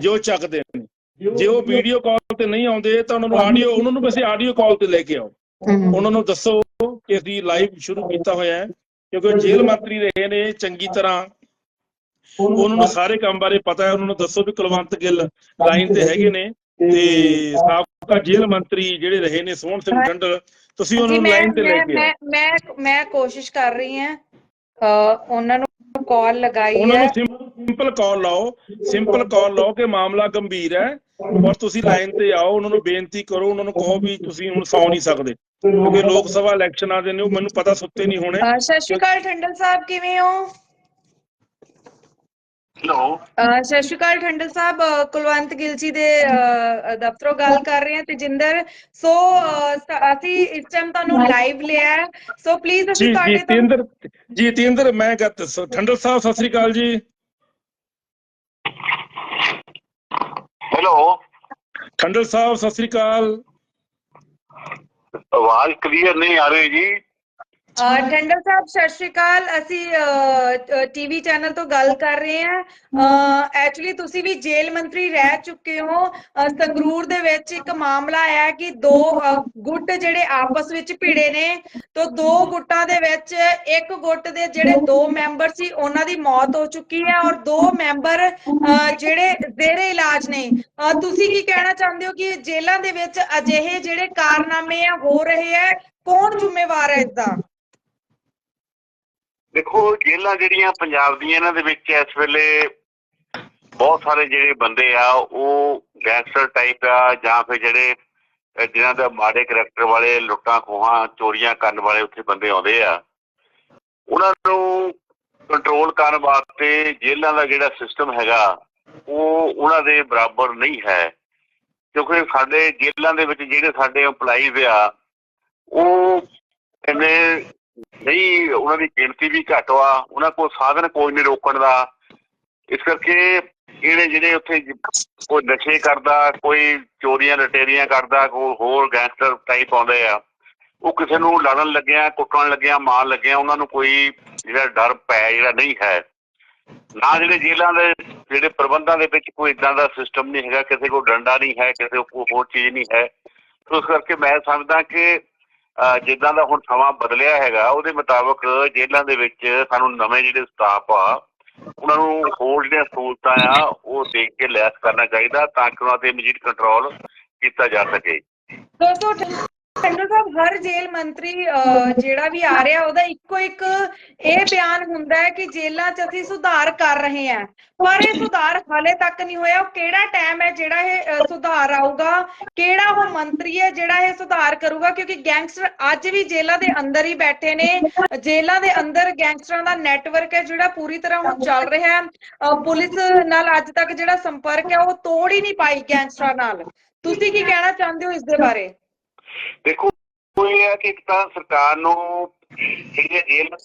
ਜੋ ਚੱਕਦੇ ਨੇ। ਜੇ ਉਹ ਵੀਡੀਓ ਕਾਲ ਤੇ ਨਹੀਂ ਆਉਂਦੇ ਤਾਂ ਉਹਨਾਂ ਨੂੰ ਆਡੀਓ ਉਹਨਾਂ ਨੂੰ ਵੈਸੇ ਆਡੀਓ ਕਾਲ ਤੇ ਲੈ ਕੇ ਆਓ। ਉਹਨਾਂ ਨੂੰ ਦੱਸੋ ਕਿ ਅਸੀਂ ਲਾਈਵ ਸ਼ੁਰੂ ਕੀਤਾ ਹੋਇਆ ਹੈ ਕਿਉਂਕਿ ਜੇਲ੍ਹ ਮੰਤਰੀ ਰਹੇ ਨੇ ਚੰਗੀ ਤਰ੍ਹਾਂ। ਉਹਨਾਂ ਨੂੰ ਸਾਰੇ ਕੰਮ ਬਾਰੇ ਪਤਾ ਹੈ ਉਹਨਾਂ ਨੂੰ ਦੱਸੋ ਵੀ ਕੁਲਵੰਤ ਗਿੱਲ ਲਾਈਨ ਤੇ ਹੈਗੇ ਨੇ ਤੇ ਸਾਬਕਾ ਜੇਲ੍ਹ ਮੰਤਰੀ ਜਿਹੜੇ ਰਹੇ ਨੇ ਸੋਹਣ ਸਿੰਘ ਠੰਡਲ ਤੁਸੀਂ ਉਹਨਾਂ ਨੂੰ ਲਾਈਨ ਤੇ ਲੈ ਕੇ ਮੈਂ ਆਓ ਮੈਂ ਮੈਂ ਕੋਸ਼ਿਸ਼ ਕਰ ਰਹੀ ਹਾਂ ਉਹਨਾਂ ਨੂੰ ਕਾਲ ਲਗਾਈ ਉਹਨਾਂ ਹੈ। ਨੂੰ ਸਿੰਪਲ ਕਾਲ ਲਾਓ। ਸਿੰਪਲ ਕਾਲ ਲਾਓ ਕਿ ਮਾਮਲਾ ਗੰਭੀਰ ਹੈ ਔਰ ਤੁਸੀਂ ਲਾਈਨ ਤੇ ਆਓ ਉਹਨਾਂ ਨੂੰ ਬੇਨਤੀ ਕਰੋ ਉਹਨਾਂ ਨੂੰ ਕਹੋ ਵੀ ਤੁਸੀਂ ਹੁਣ ਸੌ ਨਹੀਂ ਸਕਦੇ। ਕਿਉਂਕਿ ਲੋਕ ਸਭਾ ਇਲੈਕਸ਼ਨਾਂ ਦੇ ਨੇ ਉਹ ਮੈਨੂੰ ਪਤਾ ਸੁੱਤੇ ਨਹੀਂ ਹੋਣੇ। ਸਤਿ ਸ਼੍ਰੀ ਅਕਾਲ ਠੰਡਲ ਸਾਹਿਬ ਕਿਵੇਂ ਹੋ? ਹੈਲੋ ਸਤਿ ਸ਼੍ਰੀ ਅਕਾਲ ਠੰਡਲ ਸਾਹਿਬ ਕੁਲਵੰਤ ਗਿੱਲ ਜੀ ਦੇ ਦਫ਼ਤਰੋਂ ਗੱਲ ਕਰ ਰਹੇ ਹਾਂ ਤੇਜਿੰਦਰ ਸੋ ਅਸੀਂ ਇਸ ਟਾਈਮ ਤੁਹਾਨੂੰ ਲਾਈਵ ਲਿਆ ਹੈ। ਸੋ ਪਲੀਜ਼ ਜੀ ਅਸੀਂ ਜੀ ਤੁਹਾਡੇ ਤੋਂ ਤੇਂਦਰ ਜੀ ਤੇਂਦਰ ਮੈਂ ਦੱਸੋ ਠੰਡਲ ਸਾਹਿਬ ਸਤਿ ਸ੍ਰੀ ਅਕਾਲ ਜੀ। ਹੈਲੋ ਠੰਡਲ ਸਾਹਿਬ ਸਤਿ ਸ੍ਰੀ ਅਕਾਲ। ਆਵਾਜ਼ ਕਲੀਅਰ ਨਹੀਂ ਆ ਰਹੀ ਜੀ। ਅ, ਸਾਹਿਬ ਸਤਿ ਸ਼੍ਰੀ ਅਕਾਲ। ਅਸੀਂ ਟੀਵੀ ਚੈਨਲ ਤੋਂ ਗੱਲ ਕਰ ਰਹੇ ਹਾਂ। ਐਕਚੁਅਲੀ ਤੁਸੀਂ ਵੀ ਜੇਲ੍ਹ ਮੰਤਰੀ ਰਹਿ ਚੁੱਕੇ ਹੋ। ਸੰਗਰੂਰ ਦੇ ਵਿੱਚ ਇੱਕ ਮਾਮਲਾ ਆਇਆ ਕਿ ਦੋ ਗੁੱਟ ਜਿਹੜੇ ਆਪਸ ਵਿੱਚ ਭਿੜੇ ਨੇ। ਤੋਂ ਦੋ ਗੁੱਟਾਂ ਦੇ ਵਿੱਚ ਇੱਕ ਗੁੱਟ ਦੇ ਜਿਹੜੇ ਦੋ ਮੈਂਬਰ ਸੀ ਉਹਨਾਂ ਦੀ ਮੌਤ ਹੋ ਚੁੱਕੀ ਹੈ ਔਰ ਦੋ ਮੈਂਬਰ ਜਿਹੜੇ ਜ਼ੇਰੇ ਇਲਾਜ ਨੇ। ਤੁਸੀਂ ਕੀ ਕਹਿਣਾ ਚਾਹੁੰਦੇ ਹੋ ਕਿ ਜੇਲ੍ਹਾਂ ਦੇ ਵਿੱਚ ਅਜਿਹੇ ਜਿਹੜੇ ਕਾਰਨਾਮੇ ਆ ਹੋ ਰਹੇ ਹੈ? ਕੌਣ ਜ਼ਿੰਮੇਵਾਰ ਹੈ ਇਸ ਦਾ ਦੇਖੋ, ਜੇਲ੍ਹਾਂ ਜਿਹੜੀਆਂ ਪੰਜਾਬ ਦੀਆਂ ਇਹਨਾਂ ਦੇ ਵਿੱਚ ਇਸ ਵੇਲੇ ਬਹੁਤ ਸਾਰੇ ਜਿਹੜੇ ਬੰਦੇ ਆ, ਉਹ ਗੈਂਗਸਟਰ ਟਾਈਪ ਆ ਜਾਂ ਫਿਰ ਜਿਹੜੇ ਜਿਨ੍ਹਾਂ ਦਾ ਮਾੜੇ ਕਰੈਕਟਰ ਵਾਲੇ ਲੁੱਟਾਂ ਖੋਹਾਂ, ਚੋਰੀਆਂ ਕਰਨ ਵਾਲੇ ਉੱਥੇ ਬੰਦੇ ਆਉਂਦੇ ਆ। ਉਹਨਾਂ ਨੂੰ ਕੰਟਰੋਲ ਕਰਨ ਵਾਸਤੇ ਜੇਲ੍ਹਾਂ ਦਾ ਜਿਹੜਾ ਸਿਸਟਮ ਹੈਗਾ, ਉਹ ਉਹਨਾਂ ਦੇ ਬਰਾਬਰ ਨਹੀਂ ਹੈ। ਕਿਉਂਕਿ ਸਾਡੇ ਜੇਲ੍ਹਾਂ ਦੇ ਵਿੱਚ ਜਿਹੜੇ ਸਾਡੇ EMPLOYEES ਆ, ਉਹ ਇਹਨੇ ਨਹੀਂ, ਉਹਨਾਂ ਦੀ ਗਿਣਤੀ ਵੀ ਘੱਟ ਵਾ। ਉਹਨਾਂ ਕੋਲ ਸਾਧਨ ਕੋਈ ਨਹੀਂ ਰੋਕਣ ਦਾ। ਇਸ ਕਰਕੇ ਇਹਨੇ ਜਿਹੜੇ ਉੱਥੇ ਕੋਈ ਨਸ਼ੇ ਕਰਦਾ, ਕੋਈ ਚੋਰੀਆਂ ਲਟੇਰੀਆਂ ਕਰਦਾ, ਕੋਈ ਹੋਰ ਗੈਂਗਸਟਰ ਟਾਈਪ ਆਉਂਦੇ ਆ, ਉਹ ਕਿਸੇ ਨੂੰ ਲੜਨ ਲੱਗਿਆ, ਕੁੱਟਣ ਲੱਗਿਆ ਮਾਰ ਲੱਗਿਆ, ਉਹਨਾਂ ਨੂੰ ਕੋਈ ਜਿਹੜਾ ਡਰ ਪੈ, ਜਿਹੜਾ ਨਹੀਂ ਹੈ। ਨਾ ਜਿਹੜੇ ਜੇਲ੍ਹਾਂ ਦੇ, ਜਿਹੜੇ ਪ੍ਰਬੰਧਾਂ ਦੇ ਵਿੱਚ ਕੋਈ ਇਦਾਂ ਦਾ ਸਿਸਟਮ ਨਹੀਂ ਹੈਗਾ, ਕਿਸੇ ਕੋਲ ਡੰਡਾ ਨਹੀਂ ਹੈ, ਕਿਸੇ ਕੋਲ ਹੋਰ ਚੀਜ਼ ਨਹੀਂ ਹੈ। ਉਸ ਕਰਕੇ ਮੈਂ ਸਮਝਦਾ ਕਿ ਜਿੱਦਾਂ ਦਾ ਹੁਣ ਸਮਾਂ ਬਦਲਿਆ ਹੈਗਾ, ਉਹਦੇ ਮੁਤਾਬਕ ਜੇਲ੍ਹਾਂ ਦੇ ਵਿੱਚ ਸਾਨੂੰ ਨਵੇਂ ਜਿਹੜੇ ਸਟਾਫ ਆ, ਉਹਨਾਂ ਨੂੰ ਹੋਰ ਜਿਹੜੀਆਂ ਸਹੂਲਤਾਂ ਆ, ਉਹ ਦੇਖ ਕੇ ਲੈਸ ਕਰਨਾ ਚਾਹੀਦਾ ਤਾਂ ਕਿ ਉਹਨਾਂ ਤੇ ਇਮੀਡੀਏਟ ਕੰਟਰੋਲ ਕੀਤਾ ਜਾ ਸਕੇ। ਦੋਸਤੋ ਸਾਹਿਬ, ਹਰ ਜੇਲ੍ਹ ਮੰਤਰੀ ਜਿਹੜਾ ਵੀ ਆ ਰਿਹਾ, ਉਹਦਾ ਇੱਕੋ ਇੱਕ ਇਹ ਬਿਆਨ ਹੁੰਦਾ ਹੈ ਕਿ ਜੇਲ੍ਹਾਂ 'ਚ ਅਸੀਂ ਸੁਧਾਰ ਕਰ ਰਹੇ ਹਾਂ। ਪਰ ਇਹ ਸੁਧਾਰ ਹਾਲੇ ਤੱਕ ਨਹੀਂ ਹੋਇਆ। ਉਹ ਕਿਹੜਾ ਟਾਈਮ ਹੈ ਜਿਹੜਾ ਇਹ ਸੁਧਾਰ ਆਊਗਾ? ਕਿਹੜਾ ਉਹ ਮੰਤਰੀ ਹੈ ਜਿਹੜਾ ਇਹ ਸੁਧਾਰ ਕਰੂਗਾ? ਕਿਉਂਕਿ ਗੈਂਗਸਟਰ ਅੱਜ ਵੀ ਜੇਲ੍ਹਾਂ ਦੇ ਅੰਦਰ ਹੀ ਬੈਠੇ ਨੇ। ਜੇਲ੍ਹਾਂ ਦੇ ਅੰਦਰ ਗੈਂਗਸਟਰਾਂ ਦਾ ਨੈਟਵਰਕ ਹੈ ਜਿਹੜਾ ਪੂਰੀ ਤਰ੍ਹਾਂ ਹੁਣ ਚੱਲ ਰਿਹਾ ਹੈ। ਪੁਲਿਸ ਨਾਲ ਅੱਜ ਤੱਕ ਜਿਹੜਾ ਸੰਪਰਕ ਹੈ, ਉਹ ਤੋੜ ਹੀ ਨਹੀਂ ਪਾਈ ਗੈਂਗਸਟਰਾਂ ਨਾਲ। ਤੁਸੀਂ ਕੀ ਕਹਿਣਾ ਚਾਹੁੰਦੇ ਹੋ ਇਸ ਦੇ ਬਾਰੇ? ਦੇਖੋ ਇਹ ਹੈ ਕਿ ਇੱਕ ਤਾਂ ਸਰਕਾਰ ਨੂੰ ਜਿਹੜੀਆਂ ਜੇਲ੍ਹ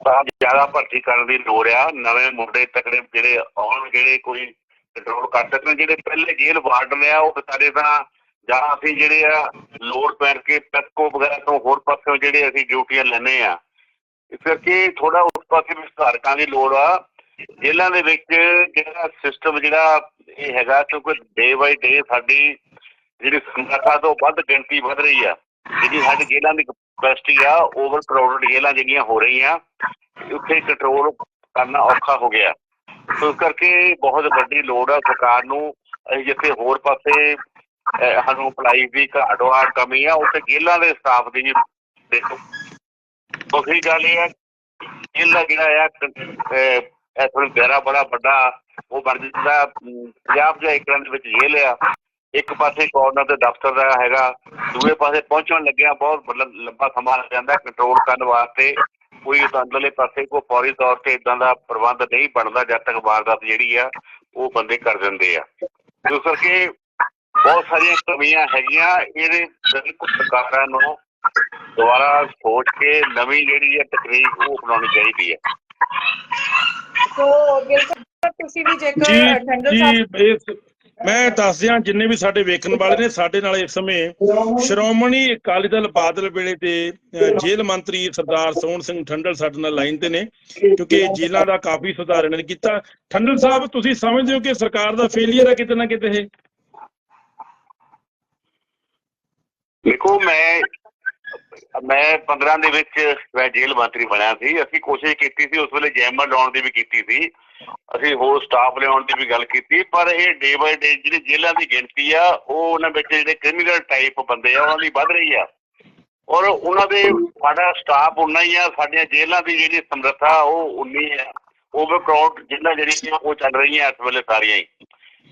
ਬਹੁਤ ਜ਼ਿਆਦਾ ਭਰਤੀ ਕਰਨ ਦੀ ਲੋੜ ਆ, ਨਵੇਂ ਮੁੰਡੇ ਤਕੜੇ ਜਿਹੜੇ ਆਉਣ ਜਿਹੜੇ ਕੋਈ ਕੰਟਰੋਲ ਕਰ ਸਕਣ, ਜਿਹੜੇ ਪਹਿਲੇ ਜੇਲ੍ਹ ਵਾਰਡਨ ਆ, ਉਹ ਵਿਚਾਰੇ ਤਾਂ ਜਾਂ ਅਸੀਂ ਜਿਹੜੇ ਆ ਲੋੜ ਪੈਣ ਕੇ ਪੈਸਕੋ ਵਗੈਰਾ ਤੋਂ ਹੋਰ ਪਾਸੇ ਜਿਹੜੇ ਅਸੀਂ ਡਿਊਟੀਆਂ ਲੈਨੇ ਆ। ਇਸ ਕਰਕੇ ਥੋੜਾ ਉਸ ਪਾਸੇ ਵੀ ਸੁਧਾਰਕਾਂ ਦੀ ਲੋੜ ਆ। ਜੇਲ੍ਹਾਂ ਦੇ ਵਿੱਚ ਜਿਹੜਾ ਸਿਸਟਮ ਜਿਹੜਾ ਇਹ ਹੈਗਾ, ਕਿਉਂਕਿ ਡੇ ਬਾਈ ਡੇ ਸਾਡੀ ਜਿਹੜੀ ਸਮਰੱਥਾ ਤੋਂ ਵੱਧ ਗਿਣਤੀ ਵਧ ਰਹੀ ਆ, ਜਿਹੜੀ ਸਾਡੀ ਜੇਲ੍ਹਾਂ ਦੀ ਕਪੈਸਿਟੀ ਆ ਓਵਰ ਕਰਾਊਡਡ ਜੇਲ੍ਹਾਂ ਜਿਹੜੀਆਂ ਹੋ ਰਹੀਆਂ, ਉੱਥੇ ਕੰਟਰੋਲ ਕਰਨਾ ਔਖਾ ਹੋ ਗਿਆ। ਇਸ ਕਰਕੇ ਬਹੁਤ ਵੱਡੀ ਲੋੜ ਆ ਸਰਕਾਰ ਨੂੰ ਜਿੱਥੇ ਹੋਰ ਪਾਸੇ ਸਾਨੂੰ ਅਪਲਾਈ ਦੀ ਘਾਟ ਕਮੀ ਆ, ਉੱਥੇ ਜੇਲ੍ਹਾਂ ਦੇ ਸਟਾਫ ਦੀ ਵੀ ਦੇਖੋ। ਦੂਸਰੀ ਗੱਲ ਇਹ ਆ, ਜੇਲ੍ਹਾਂ ਜਿਹੜਾ ਆ ਇਹ ਗਹਿਰਾ ਬੜਾ ਵੱਡਾ, ਉਹ ਬਣ ਜਾਂਦਾ ਪੰਜਾਬ ਦੇ ਏਕੜਾਂ ਦੇ ਵਿੱਚ ਜੇਲ੍ਹ ਆ। ਇੱਕ ਪਾਸੇ ਗਵਰਨਰ ਦੇ ਦਫ਼ਤਰ ਦਾ ਹੈਗਾ ਦੂਏ ਪਾਸੇ ਪਹੁੰਚਣ ਲੱਗਿਆ ਬਹੁਤ ਲੰਬਾ ਸਮਾਂ ਲੱਗ ਜਾਂਦਾ ਕੰਟਰੋਲ ਕਰਨ ਵਾਸਤੇ ਕੋਈ ਅੰਦਰਲੇ ਪਾਸੇ ਕੋਈ ਫੌਰੀ ਤੌਰ ਤੇ ਇਦਾਂ ਦਾ ਪ੍ਰਬੰਧ ਨਹੀਂ ਬਣਦਾ ਜਦ ਤੱਕ ਵਾਰਦਾਤ ਜਿਹੜੀ ਆ ਉਹ ਬੰਦੇ ਕਰ ਦਿੰਦੇ ਆ। ਇਸ ਕਰਕੇ ਬਹੁਤ ਸਾਰੀਆਂ ਕਮੀਆਂ ਹੈਗੀਆਂ ਇਹਦੇ ਬਿਲਕੁਲ ਸਰਕਾਰਾਂ ਨੂੰ ਦੁਬਾਰਾ ਸੋਚ ਕੇ ਨਵੀਂ ਜਿਹੜੀ ਹੈ ਤਕਨੀਕ ਉਹ ਅਪਣਾਉਣੀ ਚਾਹੀਦੀ ਹੈ ਸੋ ਬਿਲਕੁਲ ਤੁਸੀਂ ਵੀ ਜੇਕਰ ਜੀ ਟੰਡਲ ਸਾਹਿਬ ਜੀ ਇਸ ਮੈਂ ਦੱਸ ਦਿਆਂ, ਜਿੰਨੇ ਵੀ ਸਾਡੇ ਵੇਖਣ ਵਾਲੇ ਨੇ, ਸਾਡੇ ਨਾਲ ਇਸ ਸਮੇਂ ਸ਼੍ਰੋਮਣੀ ਅਕਾਲੀ ਦਲ ਬਾਦਲ ਵੇਲੇ ਦੇ ਜੇਲ੍ਹ ਮੰਤਰੀ ਸਰਦਾਰ ਸੋਹਣ ਸਿੰਘ ਠੰਡਲ ਸਾਡੇ ਨਾਲ ਲਾਈਨ ਤੇ ਨੇ, ਕਿਉਂਕਿ ਜੇਲ੍ਹਾਂ ਦਾ ਕਾਫੀ ਸੁਧਾਰ ਇਹਨਾਂ ਨੇ ਕੀਤਾ। ਠੰਡਲ ਸਾਹਿਬ, ਤੁਸੀਂ ਸਮਝਦੇ ਹੋ ਕਿ ਸਰਕਾਰ ਦਾ ਫੇਲਿਅਰ ਹੈ ਕਿਤੇ ਨਾ ਕਿਤੇ ਇਹ? ਦੇਖੋ, ਮੈਂ ਮੈਂ 15 ਦੇ ਵਿੱਚ ਮੈਂ ਜੇਲ੍ਹ ਮੰਤਰੀ ਬਣਿਆ ਸੀ। ਅਸੀਂ ਕੋਸ਼ਿਸ਼ ਕੀਤੀ ਸੀ, ਉਸ ਵੇਲੇ ਜੈਮਰ ਲਾਉਣ ਦੀ ਵੀ ਕੀਤੀ ਸੀ। ਅਸੀਂ ਹੋਰ ਸਟਾਫ ਲਿਆਉਣ ਦੀ ਵੀ ਗੱਲ ਕੀਤੀ, ਪਰ ਇਹ ਡੇ ਬਾਈ ਡੇ ਜਿਹੜੀ ਜੇਲ੍ਹਾਂ ਦੀ ਗਿਣਤੀ ਆ, ਉਹ ਉਹਨਾਂ ਵਿੱਚ ਜਿਹੜੇ ਕ੍ਰਿਮੀਨਲ ਟਾਈਪ ਬੰਦੇ ਆ, ਉਹਨਾਂ ਦੀ ਵੱਧ ਰਹੀ ਆ। ਔਰ ਉਹਨਾਂ ਦੇ ਸਾਡਾ ਸਟਾਫ ਉਨਾ ਹੀ ਆ, ਸਾਡੀਆਂ ਜੇਲ੍ਹਾਂ ਦੀ ਜਿਹੜੀ ਸਮਰੱਥਾ, ਉਹ ਉਨੀ ਹੈ ਓਵਰਕਰਾਊਡ ਜਿੰਨਾ ਜਿਹੜੀਆਂ ਉਹ ਚੱਲ ਰਹੀਆਂ ਇਸ ਵੇਲੇ ਸਾਰੀਆਂ ਹੀ।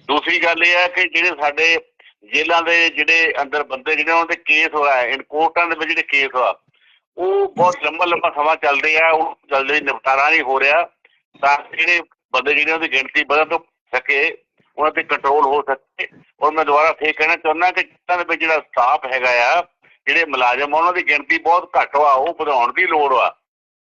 ਦੂਸਰੀ ਗੱਲ ਇਹ ਆ ਕਿ ਜਿਹੜੇ ਸਾਡੇ ਜੇਲ੍ਹਾਂ ਦੇ ਜਿਹੜੇ ਅੰਦਰ ਬੰਦੇ ਜਿਹੜੇ ਉਹਨਾਂ ਦੇ ਕੇਸ ਹੋਇਆ ਹੈ। ਇਨ ਕੋਰਟਾਂ ਦੇ ਵਿੱਚ ਜਿਹੜੇ ਕੇਸ ਆ ਉਹ ਬਹੁਤ ਲੰਬਾ ਲੰਬਾ ਸਮਾਂ ਚੱਲਦੇ ਆ ਉਹ ਜਲਦੀ ਨਿਪਟਾਰਾ ਨਹੀਂ ਹੋ ਰਿਹਾ ਤਾਂ ਜਿਹੜੇ ਬੰਦੇ ਜਿਹੜੇ ਉਹਦੀ ਗਿਣਤੀ ਵਧਣ ਤੋਂ ਸਕੇ ਉਹਨਾਂ ਤੇ ਕੰਟਰੋਲ ਹੋ ਸਕੇ। ਔਰ ਮੈਂ ਦੁਬਾਰਾ ਫੇਰ ਕਹਿਣਾ ਚਾਹੁੰਦਾ ਕਿ ਜਿੱਤਾਂ ਦੇ ਵਿੱਚ ਜਿਹੜਾ ਸਟਾਫ ਹੈਗਾ ਆ ਜਿਹੜੇ ਮੁਲਾਜ਼ਮ ਆ ਉਹਨਾਂ ਦੀ ਗਿਣਤੀ ਬਹੁਤ ਘੱਟ ਵਾ ਉਹ ਵਧਾਉਣ ਦੀ ਲੋੜ ਵਾ।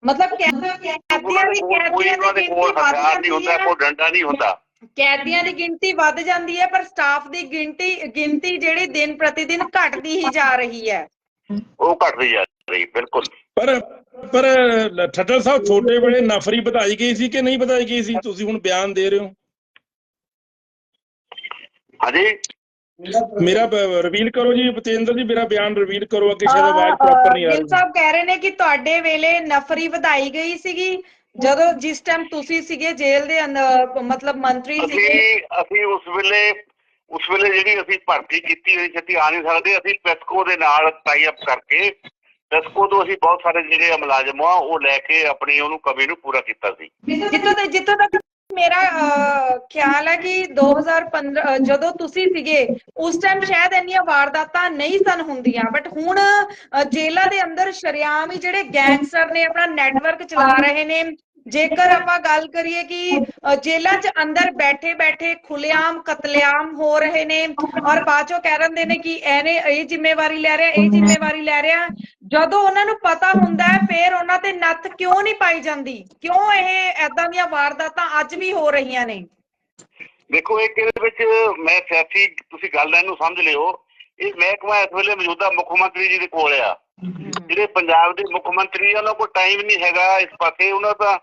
ਮਤਲਬ ਕੈਦੀਆਂ ਦੀ ਉਹਨਾਂ ਦੇ ਕੋਲ ਕੋਈ ਕੈਦੀਆਂ ਦੀ ਕੋਲ ਹਥਿਆਰ ਨਹੀਂ ਹੁੰਦਾ ਕੋਈ ਡੰਡਾ ਨਹੀਂ ਹੁੰਦਾ। ਕੈਦੀਆਂ ਦੀ ਗਿਣਤੀ ਵੱਧ ਜਾਂਦੀ ਹੈ ਪਰ ਸਟਾਫ ਦੀ ਗਿਣਤੀ ਗਿਣਤੀ ਜਿਹੜੀ ਦਿਨ ਪ੍ਰਤੀ ਦਿਨ ਘਟਦੀ ਹੀ ਜਾ ਰਹੀ ਹੈ। ਉਹ ਘਟਦੀ ਜਾ ਰਹੀ ਬਿਲਕੁਲ। ਪਰ ਪਰ ਲ- ਠੱਡਰ ਸਾਹਿਬ ਛੋਟੇ ਵੇਲੇ ਨਫਰੀ ਵਧਾਈ ਗਈ ਸੀ ਕਿ ਨਹੀਂ ਵਧਾਈ ਗਈ ਸੀ? ਤੁਸੀਂ ਹੁਣ ਬਿਆਨ ਦੇ ਰਹੇ ਹੋ। ਹਾਂਜੀ? ਮੇਰਾ ਰਿਵੀਲ ਕਰੋ ਜੀ ਬਤੇਂਦਰ ਜੀ ਮੇਰਾ ਬਿਆਨ ਰਿਵੀਲ ਕਰੋ ਅੱਗੇ ਸ਼ਾਇਦ ਆਵਾਜ਼ ਪ੍ਰੋਪਰ ਨਹੀਂ ਆ ਰਹੀ। ਸਾਹਿਬ ਕਹਿ ਰਹੇ ਨੇ ਕਿ ਤੁਹਾਡੇ ਵੇਲੇ ਨਫਰੀ ਵਧਾਈ ਗਈ ਸੀਗੀ ਜਦੋਂ ਜਿਸ ਟਾਈਮ ਤੁਸੀਂ ਸੀਗੇ ਜੇਲ੍ਹ ਦੇ ਅੰਦਰ ਮਤਲਬ ਮੰਤਰੀ ਸੀਗੇ। ਅਸੀਂ ਅਸੀਂ ਉਸ ਵੇਲੇ ਉਸ ਵੇਲੇ ਜਿਹੜੀ ਅਸੀਂ ਭਰਤੀ ਕੀਤੀ ਹੋਈ ਛੇਤੀ ਆ ਨਹੀਂ ਸਕਦੇ। ਅਸੀਂ ਪੈਸਕੋ ਦੇ ਨਾਲ ਟਾਈ ਅਪ ਕਰਕੇ ਪੈਸਕੋ ਤੋਂ ਅਸੀਂ ਬਹੁਤ ਸਾਰੇ ਜਿਹੜੇ ਮੁਲਾਜ਼ਮ ਆ ਉਹ ਲੈ ਕੇ ਆਪਣੀ ਉਹਨੂੰ ਕਮੀ ਨੂੰ ਪੂਰਾ ਕੀਤਾ ਸੀ। ਜਿੱਥੋਂ ਤੱਕ ਜਿੱਥੋਂ ਤੱਕ ਮੇਰਾ ਖਿਆਲ ਹੈ ਕਿ 2015 ਅਹ, ਜਦੋਂ ਤੁਸੀਂ ਸੀਗੇ ਉਸ ਟਾਈਮ ਸ਼ਾਇਦ ਇੰਨੀਆਂ ਵਾਰਦਾਤਾਂ ਨਹੀਂ ਸਨ ਹੁੰਦੀਆਂ ਬਟ ਹੁਣ ਜੇਲ੍ਹਾਂ ਦੇ ਅੰਦਰ ਸ਼ਰੇਆਮ ਹੀ ਜਿਹੜੇ ਗੈਂਗਸਟਰ ਨੇ ਆਪਣਾ ਨੈਟਵਰਕ ਚਲਾ ਰਹੇ ਨੇ ਜੇਕਰ ਆਪਾਂ ਗੱਲ ਕਰੀਏ ਕਿ ਜੇਲ੍ਹਾਂ 'ਚ ਅੰਦਰ ਬੈਠੇ ਬੈਠੇ ਖੁੱਲੇਆਮ ਕਤਲੇਆਮ ਹੋ ਰਹੇ ਨੇ ਔਰ ਬਾਅਦ ਕਹਿ ਦਿੰਦੇ ਨੇ ਕਿ ਇਹਨੇ ਇਹ ਜ਼ਿੰਮੇਵਾਰੀ ਲੈ ਰਿਹਾ, ਇਹ ਜ਼ਿੰਮੇਵਾਰੀ ਲੈ ਰਿਹਾ, ਜਦੋਂ ਉਹਨਾਂ ਨੂੰ ਪਤਾ ਹੁੰਦਾ ਹੈ, ਫਿਰ ਉਹਨਾਂ ਤੇ ਨੱਥ ਕਿਉਂ ਨਹੀਂ ਪਾਈ ਜਾਂਦੀ? ਕਿਉਂ ਇਹ ਐਦਾਂ ਦੀਆਂ ਵਾਰਦਾਤਾਂ ਅੱਜ ਵੀ ਹੋ ਰਹੀਆਂ ਨੇ? ਦੇਖੋ, ਇਹ ਕਿਹਦੇ ਵਿੱਚ ਮੈਂ ਸਿਆਸੀ ਤੁਸੀਂ ਗੱਲ ਇਹਨੂੰ ਸਮਝ ਲਿਓ। ਇਹ ਮਹਿਕਮਾ ਇਸ ਵੇਲੇ ਮੌਜੂਦਾ ਮੁੱਖ ਮੰਤਰੀ ਜੀ ਦੇ ਕੋਲ ਆ। ਜਿਹੜੇ ਪੰਜਾਬ ਦੇ ਮੁੱਖ ਮੰਤਰੀ ਆ, ਉਹਨਾਂ ਕੋਲ ਟਾਈਮ ਨਹੀਂ ਹੈਗਾ ਇਸ ਪਾਸੇ। ਉਹਨਾਂ ਦਾ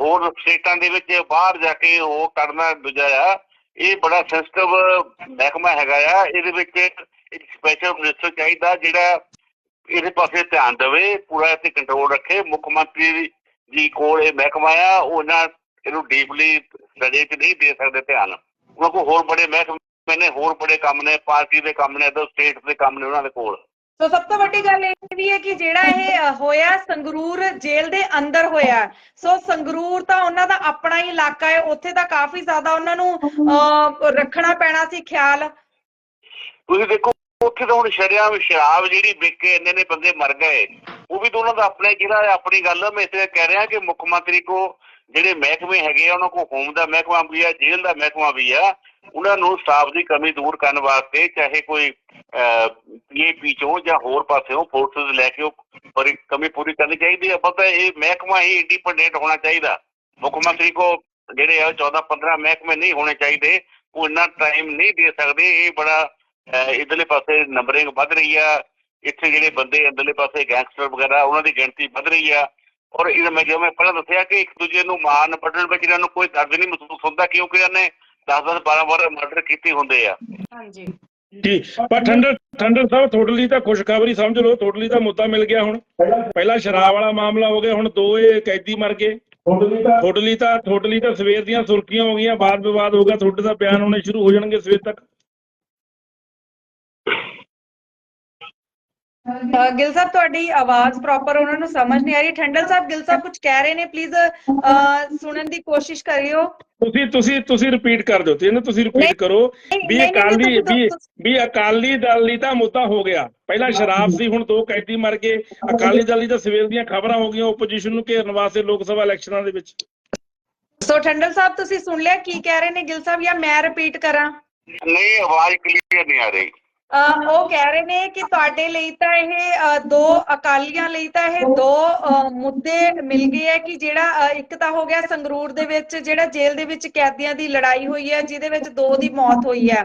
ਹੋਰ ਸਟੇਟਾਂ ਦੇ ਵਿੱਚ ਬਾਹਰ ਜਾ ਕੇ ਉਹ ਕਰਨਾ ਦੂਜਾ ਆ। ਇਹ ਬੜਾ ਸੈਂਸਿਟਿਵ ਮਹਿਕਮਾ ਹੈਗਾ ਆ। ਇਹਦੇ ਵਿੱਚ ਇੱਕ ਸਪੈਸ਼ਲ ਮਿਨਿਸਟਰ ਚਾਹੀਦਾ ਜਿਹੜਾ ਇਹਦੇ ਪਾਸੇ ਧਿਆਨ ਦੇਵੇ ਪੂਰਾ ਇੱਥੇ ਕੰਟਰੋਲ ਰੱਖੇ। ਮੁੱਖ ਮੰਤਰੀ ਜੀ ਕੋਲ ਇਹ ਮਹਿਕਮਾ ਆ ਉਹਨਾਂ ਇਹਨੂੰ ਡੀਪਲੀ ਸਟੱਡੀ ਚ ਨਹੀਂ ਦੇ ਸਕਦੇ ਧਿਆਨ। ਉਹਨਾਂ ਕੋਲ ਹੋਰ ਬੜੇ ਮਹਿਕਮੇ ਨੇ ਹੋਰ ਬੜੇ ਕੰਮ ਨੇ ਪਾਰਟੀ ਦੇ ਕੰਮ ਨੇ ਅਦਰ ਸਟੇਟ ਦੇ ਕੰਮ ਨੇ ਉਹਨਾਂ ਦੇ ਕੋਲ। ਸੋ ਸਭ ਤੋਂ ਵੱਡੀ ਗੱਲ ਇਹ ਵੀ ਹੈ ਕਿ ਜਿਹੜਾ ਇਹ ਹੋਇਆ ਸੰਗਰੂਰ ਜੇਲ੍ਹ ਦੇ ਅੰਦਰ ਹੋਇਆ। ਸੋ ਸੰਗਰੂਰ ਤਾਂ ਉਹਨਾਂ ਦਾ ਆਪਣਾ ਹੀ ਇਲਾਕਾ ਹੈ। ਉੱਥੇ ਤਾਂ ਕਾਫੀ ਜ਼ਿਆਦਾ ਉਹਨਾਂ ਨੂੰ ਰੱਖਣਾ ਪੈਣਾ ਸੀ ਖਿਆਲ। ਤੁਸੀਂ ਦੇਖੋ, ਉੱਥੇ ਤਾਂ ਹੁਣ ਸ਼ਰਿਆਮ ਸ਼ਰਾਬ ਜਿਹੜੀ ਵਿਕ ਇੰਨੇ ਨੇ ਬੰਦੇ ਮਰ ਗਏ। ਉਹ ਵੀ ਤਾਂ ਉਹਨਾਂ ਦਾ ਆਪਣਾ ਹੀ ਆਪਣੀ ਗੱਲ। ਹੈ। ਮੈਂ ਇਸ ਕਹਿ ਰਿਹਾ ਕਿ ਮੁੱਖ ਮੰਤਰੀ ਕੋ ਜਿਹੜੇ ਮਹਿਕਮੇ ਹੈਗੇ ਆ, ਉਹਨਾਂ ਕੋ ਹੋਮ ਦਾ ਮਹਿਕਮਾ ਵੀ ਆ, ਜੇਲ੍ਹ ਦਾ ਮਹਿਕਮਾ ਵੀ ਆ। ਉਹਨਾਂ ਨੂੰ ਸਟਾਫ ਦੀ ਕਮੀ ਦੂਰ ਕਰਨ ਵਾਸਤੇ ਚਾਹੇ ਕੋਈ ਪੀਏਪੀ ਚੋਂ ਜਾਂ ਹੋਰ ਪਾਸਿਓਂ ਫੋਰਸਸ ਲੈ ਕੇ ਉਹ ਪੂਰੀ ਕਮੀ ਪੂਰੀ ਕਰਨੀ ਚਾਹੀਦੀ ਹੈ। ਪਤਾ ਇਹ ਮਹਿਕਮਾ ਹੀ ਇੰਡੀਪੈਂਡੈਂਟ ਹੋਣਾ ਚਾਹੀਦਾ। ਮੁੱਖ ਮੰਤਰੀ ਕੋ ਜਿਹੜੇ ਆ 14 15 ਮਹਿਕਮੇ ਨਹੀਂ ਹੋਣੇ ਚਾਹੀਦੇ, ਉਹ ਇੰਨਾ ਟਾਈਮ ਨਹੀਂ ਦੇ ਸਕਦੇ। ਇਹ ਬੜਾ, ਅਹ, ਇਧਰਲੇ ਪਾਸੇ ਨੰਬਰਿੰਗ ਵੱਧ ਰਹੀ ਆ। ਇੱਥੇ ਜਿਹੜੇ ਬੰਦੇ ਅੰਦਰਲੇ ਪਾਸੇ ਗੈਂਗਸਟਰ ਵਗੈਰਾ, ਉਹਨਾਂ ਦੀ ਗਿਣਤੀ ਵੱਧ ਰਹੀ ਆ। ਔਰ ਇਹ ਮੈਂ ਜਿਵੇਂ ਪਹਿਲਾਂ ਦੱਸਿਆ ਕਿ ਇੱਕ ਦੂਜੇ ਨੂੰ ਮਾਰਨ ਵੱਢਣ ਵਿੱਚ ਇਹਨਾਂ ਨੂੰ ਕੋਈ ਦਰਦ ਨਹੀਂ ਮਹਿਸੂਸ ਹੁੰਦਾ, ਕਿਉਂਕਿ ਇਹਨੇ 10 10 12 ਵਾਰ ਮਰਡਰ ਕੀਤੇ ਹੁੰਦੇ ਆ। ਹਾਂਜੀ। ਜੀ ਪਰ ਠੰਡਰ ਠੰਡਰ ਸਾਹਿਬ ਤੁਹਾਡੇ ਲਈ ਤਾਂ ਖੁਸ਼ਖਬਰੀ ਸਮਝ ਲਓ ਤੁਹਾਡੇ ਲਈ ਤਾਂ ਮੁੱਦਾ ਮਿਲ ਗਿਆ ਹੁਣ। ਪਹਿਲਾ ਸ਼ਰਾਬ ਵਾਲਾ ਮਾਮਲਾ ਹੋ ਗਿਆ ਹੁਣ ਦੋ ਇਹ ਕੈਦੀ ਮਰ ਗਏ। ਤੁਹਾਡੇ ਲਈ ਤਾਂ ਤੁਹਾਡੇ ਲਈ ਤਾਂ ਸਵੇਰ ਦੀਆਂ ਸੁਰਖੀਆਂ ਹੋ ਗਈਆਂ ਬਾਦ ਵਿਵਾਦ ਹੋ ਗਿਆ ਤੁਹਾਡੇ ਦਾ ਬਿਆਨ ਹੋਣੇ ਸ਼ੁਰੂ ਹੋ ਜਾਣਗੇ ਸਵੇਰ ਤੱਕ। ਗਿਲ ਸਾਹਿਬ ਤੁਹਾਡੀ ਆਵਾਜ਼ ਪ੍ਰੋਪਰ ਉਹਨਾਂ ਨੂੰ ਸਮਝ ਨਹੀਂ ਆ ਰਹੀ। ਠੰਡਲ ਸਾਹਿਬ ਗਿਲ ਸਾਹਿਬ ਕੁਝ ਕਹਿ ਰਹੇ ਨੇ? ਪਲੀਜ਼ ਸੁਣਨ ਦੀ ਕੋਸ਼ਿਸ਼ ਕਰਿਓ। ਤੁਸੀਂ ਤੁਸੀਂ ਤੁਸੀਂ ਰਿਪੀਟ ਕਰ ਦਿਓ। ਤੇ ਇਹਨੂੰ ਤੁਸੀਂ ਰਿਪੀਟ ਕਰੋ। ਵੀ ਅਕਾਲੀ ਵੀ ਵੀ ਅਕਾਲੀ ਦਲ ਲਈ ਤਾਂ ਮੁੱਦਾ ਹੋ ਗਿਆ। ਪਹਿਲਾਂ ਸ਼ਰਾਬ ਸੀ ਹੁਣ ਦੋ ਕੈਦੀ ਮਰ ਗਏ। ਅਕਾਲੀ ਦਲ ਲਈ ਤਾਂ ਸਵੇਰ ਦੀਆਂ ਖਬਰਾਂ ਹੋ ਗਈਆਂ ਆਪੋਜੀਸ਼ਨ ਨੂੰ ਘੇਰਨ ਵਾਸਤੇ ਲੋਕ ਸਭਾ ਇਲੈਕਸ਼ਨਾਂ ਦੇ ਵਿੱਚ। ਸੋ ਠੰਡਲ ਸਾਹਿਬ ਤੁਸੀਂ ਸੁਣ ਲਿਆ ਕੀ ਕਹਿ ਰਹੇ ਨੇ ਗਿਲ ਸਾਹਿਬ? ਜਾਂ ਮੈਂ ਰਿਪੀਟ ਕਰਾਂ? ਨਹੀਂ ਆਵਾਜ਼ ਕਲੀਅਰ ਨਹੀਂ ਆ ਰਹੀ। ਉਹ ਕਹਿ ਰਹੇ ਨੇ ਕਿ ਤੁਹਾਡੇ ਲਈ ਤਾਂ ਇਹ ਦੋ ਅਕਾਲੀਆਂ ਲਈ ਤਾਂ ਇਹ ਦੋ ਮੁੱਦੇ ਮਿਲ ਗਏ ਹੈ ਕਿ ਜਿਹੜਾ ਇੱਕ ਤਾਂ ਹੋ ਗਿਆ ਸੰਗਰੂਰ ਦੇ ਵਿੱਚ ਜਿਹੜਾ ਜੇਲ੍ਹ ਦੇ ਵਿੱਚ ਕੈਦੀਆਂ ਦੀ ਲੜਾਈ ਹੋਈ ਹੈ ਜਿਹਦੇ ਵਿੱਚ ਦੋ ਦੀ ਮੌਤ ਹੋਈ ਹੈ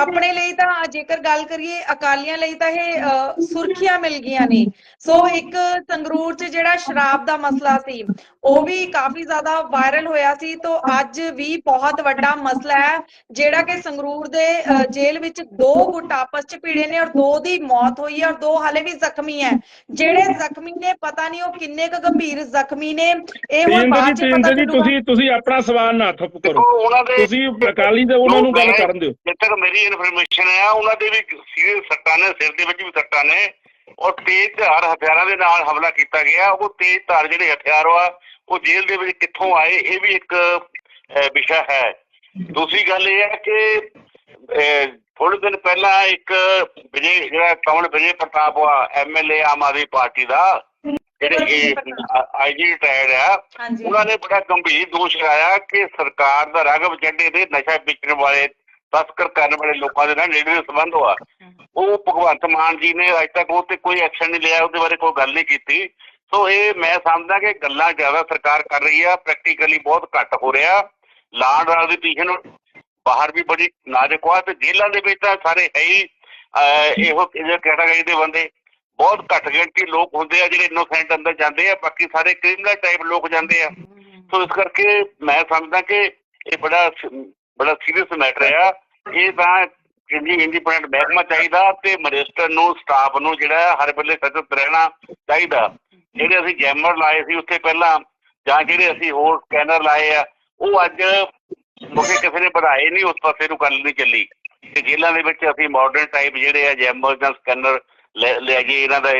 ਆਪਣੇ ਲਈ ਤਾਂ ਜੇਕਰ ਗੱਲ ਕਰੀਏ ਅਕਾਲੀਆਂ ਲਈ ਤਾਂ ਇਹ ਸੁਰਖੀਆਂ ਮਿਲ ਗਈਆਂ ਨੇ। ਸੋ ਇੱਕ ਸੰਗਰੂਰ 'ਚ ਜਿਹੜਾ ਸ਼ਰਾਬ ਦਾ ਮਸਲਾ ਸੀ ਉਹ ਵੀ ਕਾਫੀ ਜ਼ਿਆਦਾ ਵਾਇਰਲ ਹੋਇਆ ਸੀ। ਤੋਂ ਅੱਜ ਵੀ ਬਹੁਤ ਵੱਡਾ ਮਸਲਾ ਹੈ ਜਿਹੜਾ ਕਿ ਸੰਗਰੂਰ ਦੇ ਅਹ, ਜੇਲ੍ਹ ਵਿੱਚ ਦੋ ਗੁੱਟ ਆਪਸ 'ਚ ਭਿੜੇ ਨੇ ਔਰ ਦੋ ਦੀ ਮੌਤ ਹੋਈ ਹੈ ਔਰ ਦੋ ਹਾਲੇ ਵੀ ਜ਼ਖਮੀ ਹੈ। ਜਿਹੜੇ ਜ਼ਖਮੀ ਨੇ ਪਤਾ ਨਹੀਂ ਉਹ ਕਿੰਨੇ ਕੁ ਗੰਭੀਰ ਜ਼ਖਮੀ ਨੇ। ਇਹ ਹੁਣ ਬਾਅਦ 'ਚ ਪਤਾ ਜੀ ਚੱਲੂਗਾ। ਤੁਸੀਂ ਤੁਸੀਂ ਆਪਣਾ ਸਵਾਲ ਨਾ ਠੱਪ ਦੇਖੋ ਕਰੋ। ਤੁਸੀਂ ਅਕਾਲੀ ਦੇ ਉਹਨਾਂ ਨੂੰ ਗੱਲ ਕਰਨ ਦਿਓ। ਜਿੱਥੇ ਤੱਕ ਮੇਰੀ ਇਨਫੋਰਮੇਸ਼ਨ ਹੈ ਉਹਨਾਂ ਦੇ ਵੀ ਸੀਰੀਅਸ ਸੱਟਾਂ ਨੇ ਸਿਰ ਦੇ ਵਿੱਚ ਵੀ ਸੱਟਾਂ ਨੇ। ਔਰ ਤੇਜ਼ ਧਾਰ ਹਥਿਆਰਾਂ ਦੇ ਨਾਲ ਹਮਲਾ ਕੀਤਾ ਗਿਆ। ਉਹ ਤੇਜ਼ ਧਾਰ ਜਿਹੜੇ ਹਥਿਆਰ ਆ ਉਹ ਜੇਲ੍ਹ ਦੇ ਵਿੱਚ ਕਿੱਥੋਂ ਆਏ ਇਹ ਵੀ ਇੱਕ ਵਿਸ਼ਾ ਹੈ। ਦੂਸਰੀ ਗੱਲ ਇਹ ਹੈ ਕਿ ਥੋੜੇ ਦਿਨ ਪਹਿਲਾਂ ਇੱਕ ਵਿਜੇ ਜਿਹੜਾ ਕਮਲ ਵਿਜੇ ਪ੍ਰਤਾਪ ਆ ਐਮਐਲਏ ਆਮ ਆਦਮੀ ਪਾਰਟੀ ਦਾ ਜਿਹੜੇ ਆਈਜੀ ਰਿਟਾਇਰਡ ਆ ਉਹਨਾਂ ਨੇ ਬੜਾ ਗੰਭੀਰ ਦੋਸ਼ ਲਾਇਆ ਕਿ ਸਰਕਾਰ ਦਾ ਰਾਘਵ ਚੱਡੇ ਦੇ ਨਸ਼ਾ ਵੇਚਣ ਵਾਲੇ ਤਸਕਰ ਕਰਨ ਵਾਲੇ ਲੋਕਾਂ ਦੇ ਨਾਲ ਨੇੜੇ ਸੰਬੰਧ ਹੋਆ ਉਹ ਭਗਵੰਤ ਮਾਨ ਜੀ ਨੇ ਅਜੇ ਤੱਕ ਉਹ ਤੇ ਕੋਈ ਐਕਸ਼ਨ ਨਹੀਂ ਲਿਆ ਉਹਦੇ ਬਾਰੇ ਕੋਈ ਗੱਲ ਨਹੀਂ ਕੀਤੀ। ਸੋ ਇਹ ਮੈਂ ਸਮਝਦਾ ਕਿ ਗੱਲਾਂ ਜ਼ਿਆਦਾ ਸਰਕਾਰ ਕਰ ਰਹੀ ਆ ਪ੍ਰੈਕਟੀਕਲੀ ਬਹੁਤ ਘੱਟ ਹੋ ਰਿਹਾ। ਲਾਂਡ ਰਾਜ ਦੀ ਪੀਛੇ ਬਾਹਰ ਵੀ ਬੜੀ ਨਾਜ਼ੁਕ ਆ ਤੇ ਜੇਲ੍ਹਾਂ ਦੇ ਵਿੱਚ ਤਾਂ ਸਾਰੇ ਹੈ ਹੀ ਇਹੋ ਕੈਟਾਗਰੀ ਦੇ ਬੰਦੇ। ਬਹੁਤ ਘੱਟ ਗਿਣਤੀ ਲੋਕ ਹੁੰਦੇ ਆ ਜਿਹੜੇ ਇਨੋਸੈਂਟ ਅੰਦਰ ਜਾਂਦੇ ਆ, ਬਾਕੀ ਸਾਰੇ ਕ੍ਰਿਮੀਨਲ ਟਾਈਪ ਲੋਕ ਜਾਂਦੇ ਆ। ਸੋ ਇਸ ਕਰਕੇ ਮੈਂ ਸਮਝਦਾ ਕਿ ਇਹ ਬੜਾ ਬੜਾ ਸੀਰੀਅਸ ਮੈਟਰ ਆ। ਇਹ ਤਾਂ ਇੰਡੀ ਇੰਡੀਪੈਂਡੈਂਟ ਮਹਿਕਮਾ ਚਾਹੀਦਾ ਤੇ ਮਿਨਿਸਟਰ ਨੂੰ ਸਟਾਫ ਨੂੰ ਜਿਹੜਾ ਹਰ ਵੇਲੇ ਸਤਤ ਰਹਿਣਾ ਚਾਹੀਦਾ। ਜਿਹੜੇ ਅਸੀਂ ਜੈਮਰ ਲਾਏ ਸੀ ਉੱਥੇ ਪਹਿਲਾਂ, ਜਾਂ ਜਿਹੜੇ ਅਸੀਂ ਹੋਰ ਸਕੈਨਰ ਲਾਏ ਆ, ਉਹ ਅੱਜ ਮੁਕੇ ਕਿਸੇ ਨੇ ਵਧਾਏ ਨਹੀਂ, ਉਸ ਪਾਸੇ ਨੂੰ ਗੱਲ ਨਹੀਂ ਚੱਲੀ। ਤੇ ਜੇਲ੍ਹਾਂ ਦੇ ਵਿੱਚ ਅਸੀਂ ਮਾਡਰਨ ਟਾਈਪ ਜਿਹੜੇ ਆ, ਜੈਮਰ ਜਾਂ ਸਕੈਨਰ ਲੈ ਗਏ ਇਹਨਾਂ ਦਾ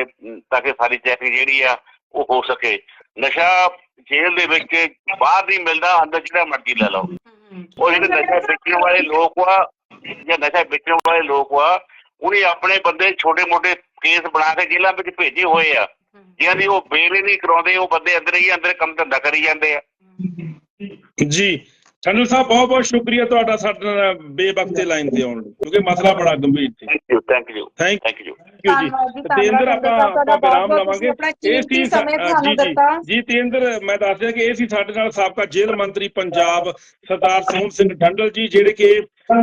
ਤਾਂ ਕਿ ਸਾਰੀ ਚੈਕਿੰਗ ਜਿਹੜੀ ਆ, ਉਹ ਹੋ ਸਕੇ। ਨਸ਼ਾ ਜੇਲ੍ਹ ਦੇ ਵਿੱਚ ਬਾਹਰ ਨਹੀਂ ਮਿਲਦਾ, ਅੰਦਰ ਜਿਹੜਾ ਮਰਜ਼ੀ ਲੈ ਲਓ। ਉਹ ਜਿਹੜੇ ਨਸ਼ਾ ਵੇਚਣ ਵਾਲੇ ਲੋਕ ਵਾ ਜਾਂ ਨਸ਼ਾ ਵੇਚਣ ਵਾਲੇ ਲੋਕ ਵਾ ਉਹਨੇ ਆਪਣੇ ਬੰਦੇ ਛੋਟੇ ਮੋਟੇ ਕੇਸ ਬਣਾ ਕੇ ਜੇਲ੍ਹਾਂ ਵਿੱਚ ਭੇਜੇ ਹੋਏ ਆ। ਜਿਹਨਾਂ ਦੀ ਉਹ ਬੇਲੇ ਹੀ ਨਹੀਂ ਕਰਾਉਂਦੇ, ਉਹ ਬੰਦੇ ਅੰਦਰ ਹੀ ਅੰਦਰ ਕੰਮ ਧੰਦਾ ਕਰੀ ਜਾਂਦੇ ਆ। ਜੀ। ਟੰਡਲ ਸਾਹਿਬ ਬਹੁਤ ਬਹੁਤ ਸ਼ੁਕਰੀਆ ਤੁਹਾਡਾ ਸਾਡੇ ਨਾਲ ਬੇਵਕਤੇ ਲਾਈਨ ਤੇ ਆਉਣ ਲਈ ਕਿਉਂਕਿ ਮਸਲਾ ਬੜਾ ਗੰਭੀਰ ਸੀ। Thank you thank you thank you ji. ਤੇਂਦਰ ਆਪਾਂ ਆਪਾਂ ਬਹੁਤ-ਬਹੁਤ ਲਵਾਂਗੇ। ਇਹ ਸੀ ਸਮੇਂ ਸਾ- ਸਾਨੂੰ ਜੀ ਜੀ। ਦਿੱਤਾ। ਜੀ ਤੇਂਦਰ ਮੈਂ ਦੱਸ ਦਿਆਂ ਕਿ ਇਹ ਸੀ ਸਾਡੇ ਨਾਲ ਸਾਬਕਾ ਜੇਲ੍ਹ ਮੰਤਰੀ ਪੰਜਾਬ ਸਰਦਾਰ ਸੋਹਣ ਸਿੰਘ ਟੰਡਲ ਜੀ ਜਿਹੜੇ ਕਿ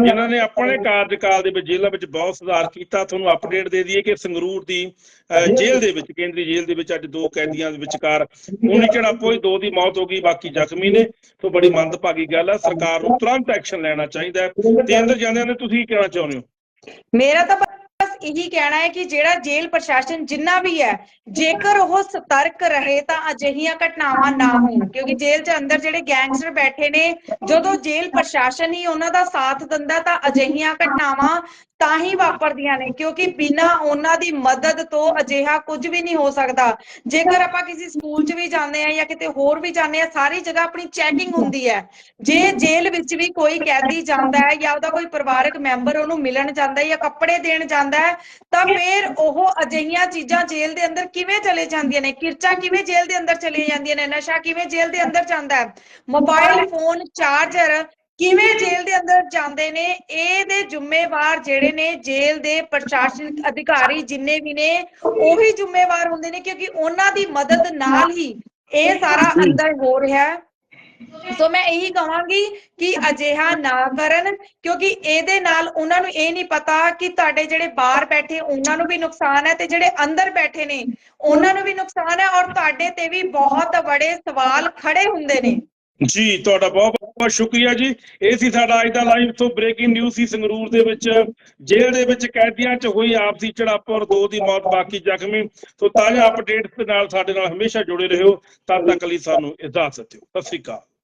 ਜਿਨ੍ਹਾਂ ਨੇ ਆਪਣੇ ਕਾਰਜਕਾਲ ਦੇ ਵਿੱਚ ਜੇਲ੍ਹਾਂ ਵਿੱਚ ਬਹੁਤ ਸੁਧਾਰ ਕੀਤਾ। ਤੁਹਾਨੂੰ ਅਪਡੇਟ ਦੇ ਦਈਏ ਕਿ ਸੰਗਰੂਰ ਦੀ ਜੇਲ੍ਹ ਦੇ ਵਿੱਚ ਕੇਂਦਰੀ ਜੇਲ੍ਹ ਦੇ ਵਿੱਚ ਅੱਜ ਦੋ ਕੈਦੀਆਂ ਦੇ ਵਿਚਕਾਰ ਖੂਨੀ ਝੜਪ ਹੋਈ ਦੋ ਦੀ ਮੌਤ ਹੋ ਗਈ ਬਾਕੀ ਜ਼ਖਮੀ ਨੇ। ਸੋ ਬੜੀ ਮੰਦਭਾਗੀ ਗੱਲ ਹੈ ਸਰਕਾਰ ਨੂੰ ਤੁਰੰਤ ਐਕਸ਼ਨ ਲੈਣਾ ਚਾਹੀਦਾ ਹੈ। ਤੇਂਦਰ ਜਾਂਦੇ ਨੇ ਤੁਸੀਂ ਕੀ ਕਹਿਣਾ ਚਾਹੁੰਦੇ ਹੋ? ਮੇਰਾ ਤਾਂ ਬਸ ਇਹੀ ਕਹਿਣਾ ਹੈ ਕਿ ਜਿਹੜਾ ਜੇਲ੍ਹ ਪ੍ਰਸ਼ਾਸਨ ਜਿੰਨਾ ਵੀ ਹੈ, ਜੇਕਰ ਉਹ ਸਤਰਕ ਰਹੇ ਤਾਂ ਅਜਿਹੀਆਂ ਘਟਨਾਵਾਂ ਨਾ ਹੋਣ। ਕਿਉਂਕਿ ਜੇਲ੍ਹ 'ਚ ਅੰਦਰ ਜਿਹੜੇ ਗੈਂਗਸਟਰ ਬੈਠੇ ਨੇ, ਜਦੋਂ ਜੇਲ੍ਹ ਪ੍ਰਸ਼ਾਸਨ ਹੀ ਉਹਨਾਂ ਦਾ ਸਾਥ ਦਿੰਦਾ ਤਾਂ ਅਜਿਹੀਆਂ ਘਟਨਾਵਾਂ ਤਾਂ ਹੀ ਵਾਪਰਦੀਆਂ ਨੇ, ਕਿਉਂਕਿ ਬਿਨਾਂ ਉਹਨਾਂ ਦੀ ਮਦਦ ਤੋਂ ਅਜਿਹਾ ਕੁਝ ਵੀ ਨਹੀਂ ਹੋ ਸਕਦਾ। ਜੇਕਰ ਆਪਾਂ ਕਿਸੇ ਸਕੂਲ 'ਚ ਵੀ ਜਾਂਦੇ ਆ ਜਾਂ ਕਿਤੇ ਹੋਰ ਵੀ ਜਾਂਦੇ ਆ ਸਾਰੀ ਜਗ੍ਹਾ ਆਪਣੀ ਚੈਕਿੰਗ ਹੁੰਦੀ ਹੈ। ਜੇ ਜੇਲ੍ਹ ਵਿੱਚ ਵੀ ਕੋਈ ਕੈਦੀ ਜਾਂਦਾ ਹੈ ਜਾਂ ਉਹਦਾ ਕੋਈ ਪਰਿਵਾਰਕ ਮੈਂਬਰ ਉਹਨੂੰ ਮਿਲਣ ਜਾਂਦਾ ਹੈ ਜਾਂ ਕੱਪੜੇ ਦੇਣ ਜਾਂਦਾ ਹੈ, ਤਾਂ ਫਿਰ ਉਹ ਅਜਿਹੀਆਂ ਚੀਜ਼ਾਂ ਜੇਲ੍ਹ ਦੇ ਅੰਦਰ ਕਿਵੇਂ ਚਲੇ ਜਾਂਦੀਆਂ ਨੇ? ਕਿਰਚਾ ਕਿਵੇਂ ਜੇਲ੍ਹ ਦੇ ਅੰਦਰ ਚਲੀਆਂ ਜਾਂਦੀਆਂ ਨੇ? ਨਸ਼ਾ ਕਿਵੇਂ ਜੇਲ੍ਹ ਦੇ ਅੰਦਰ ਜਾਂਦਾ ਹੈ? ਮੋਬਾਈਲ ਫੋਨ ਚਾਰਜਰ ਕਿਵੇਂ ਜੇਲ੍ਹ ਦੇ ਅੰਦਰ ਜਾਂਦੇ ਨੇ ਇਹਦੇ ਜ਼ਿੰਮੇਵਾਰ ਜਿਹੜੇ ਨੇ ਜੇਲ੍ਹ ਦੇ ਪ੍ਰਸ਼ਾਸਨਿਕ ਅਧਿਕਾਰੀ ਜਿੰਨੇ ਵੀ ਨੇ ਉਹੀ ਜ਼ਿੰਮੇਵਾਰ ਹੁੰਦੇ ਨੇ ਕਿਉਂਕਿ ਉਹਨਾਂ ਦੀ ਮਦਦ ਨਾਲ ਹੀ ਇਹ ਸਾਰਾ ਅੰਦਰ ਹੋ ਰਿਹਾ ਹੈ। ਸੋ ਮੈਂ ਇਹੀ ਕਹਾਂਗੀ ਕਿ ਅਜਿਹਾ ਨਾ ਕਰਨ ਕਿਉਂਕਿ ਇਹਦੇ ਨਾਲ ਉਹਨਾਂ ਨੂੰ ਇਹ ਨਹੀਂ ਪਤਾ ਕਿ ਤੁਹਾਡੇ ਜਿਹੜੇ ਬਾਹਰ ਬੈਠੇ ਉਹਨਾਂ ਨੂੰ ਵੀ ਨੁਕਸਾਨ ਹੈ ਤੇ ਜਿਹੜੇ ਅੰਦਰ ਬੈਠੇ ਨੇ ਉਹਨਾਂ ਨੂੰ ਵੀ ਨੁਕਸਾਨ ਹੈ ਔਰ ਤੁਹਾਡੇ ਤੇ ਵੀ ਬਹੁਤ ਬੜੇ ਸਵਾਲ ਖੜੇ ਹੁੰਦੇ ਨੇ। ਜੀ, ਤੁਹਾਡਾ ਬਹੁਤ ਬਹੁਤ ਸ਼ੁਕਰੀਆ ਜੀ। ਇਹ ਸੀ ਸਾਡਾ ਅੱਜ ਦਾ ਲਾਈਵ ਤੋਂ ਬ੍ਰੇਕਿੰਗ ਨਿਊਜ਼ ਸੀ ਸੰਗਰੂਰ ਦੇ ਵਿੱਚ। ਜੇਲ੍ਹ ਦੇ ਵਿੱਚ ਕੈਦੀਆਂ 'ਚ ਹੋਈ ਆਪਸੀ ਝੜਪ ਔਰ ਦੋ ਦੀ ਮੌਤ, ਬਾਕੀ ਜ਼ਖਮੀ। ਸੋ ਤਾਜ਼ਾ ਅਪਡੇਟਸ ਦੇ ਨਾਲ ਸਾਡੇ ਨਾਲ ਹਮੇਸ਼ਾ ਜੁੜੇ ਰਹੋ। ਤਦ ਤੱਕ ਲਈ ਸਾਨੂੰ ਇਜਾਜ਼ਤ ਦਿਓ। ਸਤਿ ਸ੍ਰੀ ਅਕਾਲ।